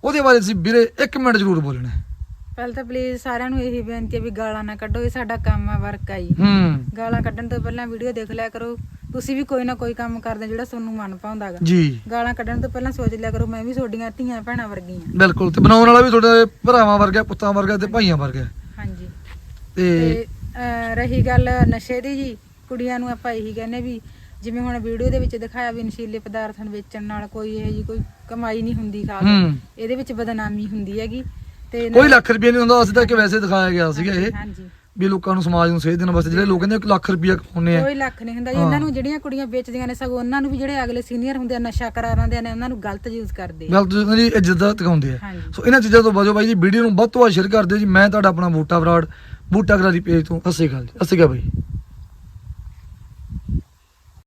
ਉਹਦੇ ਬਾਰੇ ਤੁਸੀਂ ਵੀਰੇ 1 ਮਿੰਟ ਜਰੂਰ ਬੋਲਣਾ। ਪਹਿਲਾਂ ਤਾਂ ਪਲੀਜ਼ ਸਾਰਿਆਂ ਨੂੰ ਇਹੀ ਬੇਨਤੀ ਹੈ ਵੀ ਗਾਲਾਂ ਨਾ ਕੱਢੋ ਇਹ ਸਾਡਾ ਕੰਮ ਆ ਵਰਕ ਆਈ ਹੂੰ। ਗਾਲਾਂ ਕੱਢਣ ਤੋਂ ਪਹਿਲਾਂ ਵੀਡੀਓ ਦੇਖ ਲਿਆ ਕਰੋ। ਤੁਸੀਂ ਵੀ ਕੋਈ ਨਾ ਕੋਈ ਕੰਮ ਕਰਦੇ ਜਿਹੜਾ ਤੁਹਾਨੂੰ ਮਨ ਪਾਉਂਦਾਗਾ ਜੀ। ਗਾਲਾਂ ਕੱਢਣ ਤੋਂ ਪਹਿਲਾਂ ਸੋਚ ਲਿਆ ਕਰੋ ਮੈਂ ਵੀ ਤੁਹਾਡੀਆਂ ਧੀਆਂ ਭੈਣਾਂ ਵਰਗੀਆਂ। ਬਿਲਕੁਲ ਤੇ ਬਣਾਉਣ ਵਾਲਾ ਵੀ ਤੁਹਾਡੇ ਭਰਾਵਾਂ ਵਰਗਾ ਪੁੱਤਾਂ ਵਰਗਾ ਤੇ ਭਾਈਆਂ ਵਰਗਾ। ਹਾਂਜੀ। ਤੇ ਤੇ ਅਹ, ਰਹੀ ਗੱਲ ਨਸ਼ੇ ਦੀ ਜੀ ਕੁੜੀਆਂ ਨੂੰ ਆਪਾਂ ਇਹੀ ਕਹਿੰਦੇ ਵੀ ਜਿਵੇਂ ਹੁਣ ਵੀਡੀਓ ਦੇ ਵਿੱਚ ਦਿਖਾਇਆ ਵੀ ਨਸ਼ੀਲੇ ਪਦਾਰਥਾਂ ਵੇਚਣ ਨਾਲ ਕੋਈ ਇਹ ਜੀ ਕੋਈ ਕਮਾਈ ਨਹੀਂ ਹੁੰਦੀ ਖਾਸ ਹੂੰ। ਇਹਦੇ ਵਿੱਚ ਬਦਨਾਮੀ ਹੁੰਦੀ ਹੈਗੀ। ਤੇ ਕੋਈ ਲੱਖ ਰੁਪਏ ਨਹੀਂ ਹੁੰਦਾ ਅਸੀਂ ਤਾਂ ਕਿ ਵੈਸੇ ਦਿਖਾਇਆ ਗਿਆ ਸੀਗਾ ਇਹ ਹਾਂਜੀ। ਵੀ ਲੋਕਾਂ ਨੂੰ ਸਮਾਜ ਨੂੰ ਸੇਧ ਦੇਣ ਵਾਸਤੇ ਜਿਹੜੇ ਲੋਕ ਕਹਿੰਦੇ ਇੱਕ ਲੱਖ ਰੁਪਇਆ ਕਮਾਉਂਦੇ ਆ। ਕੋਈ ਲੱਖ ਨਹੀਂ ਹੁੰਦਾ ਜੀ ਇਹਨਾਂ ਨੂੰ ਜਿਹੜੀਆਂ ਕੁੜੀਆਂ ਵੇਚਦੀਆਂ ਨੇ ਸਗੋਂ ਉਹਨਾਂ ਨੂੰ ਵੀ ਜਿਹੜੇ ਅਗਲੇ ਸੀਨੀਅਰ ਹੁੰਦੇ ਆ ਨਸ਼ਾ ਕਰਾ ਰਹੇ ਨੇ ਉਹਨਾਂ ਨੂੰ ਗਲਤ ਯੂਜ਼ ਕਰਦੇ ਆ। ਗੱਲ ਤੁਸੀਂ ਉਹਨਾਂ ਦੀ ਇੱਜ਼ਤ ਦਾ ਟਿਕਾਉਂਦੇ ਆ। ਹਾਂਜੀ। ਸੋ ਇਹਨਾਂ ਚੀਜ਼ਾਂ ਤੋਂ ਬਚੋ ਬਾਈ ਜੀ ਵੀਡੀਓ ਨੂੰ ਵੱਧ ਤੋਂ ਵੱਧ ਸ਼ੇਅਰ ਕਰ ਦਿਓ ਜੀ। ਮੈਂ ਤੁਹਾਡਾ ਆਪਣਾ ਬੂਟਾ ਬਰਾੜ ਬੂਟਾ ਗਰਾਰੀ ਪੇਜ ਤੋਂ। ਸਤਿ ਸ਼੍ਰੀ ਅਕਾਲ ਜੀ। ਸਤਿ ਸ਼੍ਰੀ ਅਕਾਲ ਬਾਈ।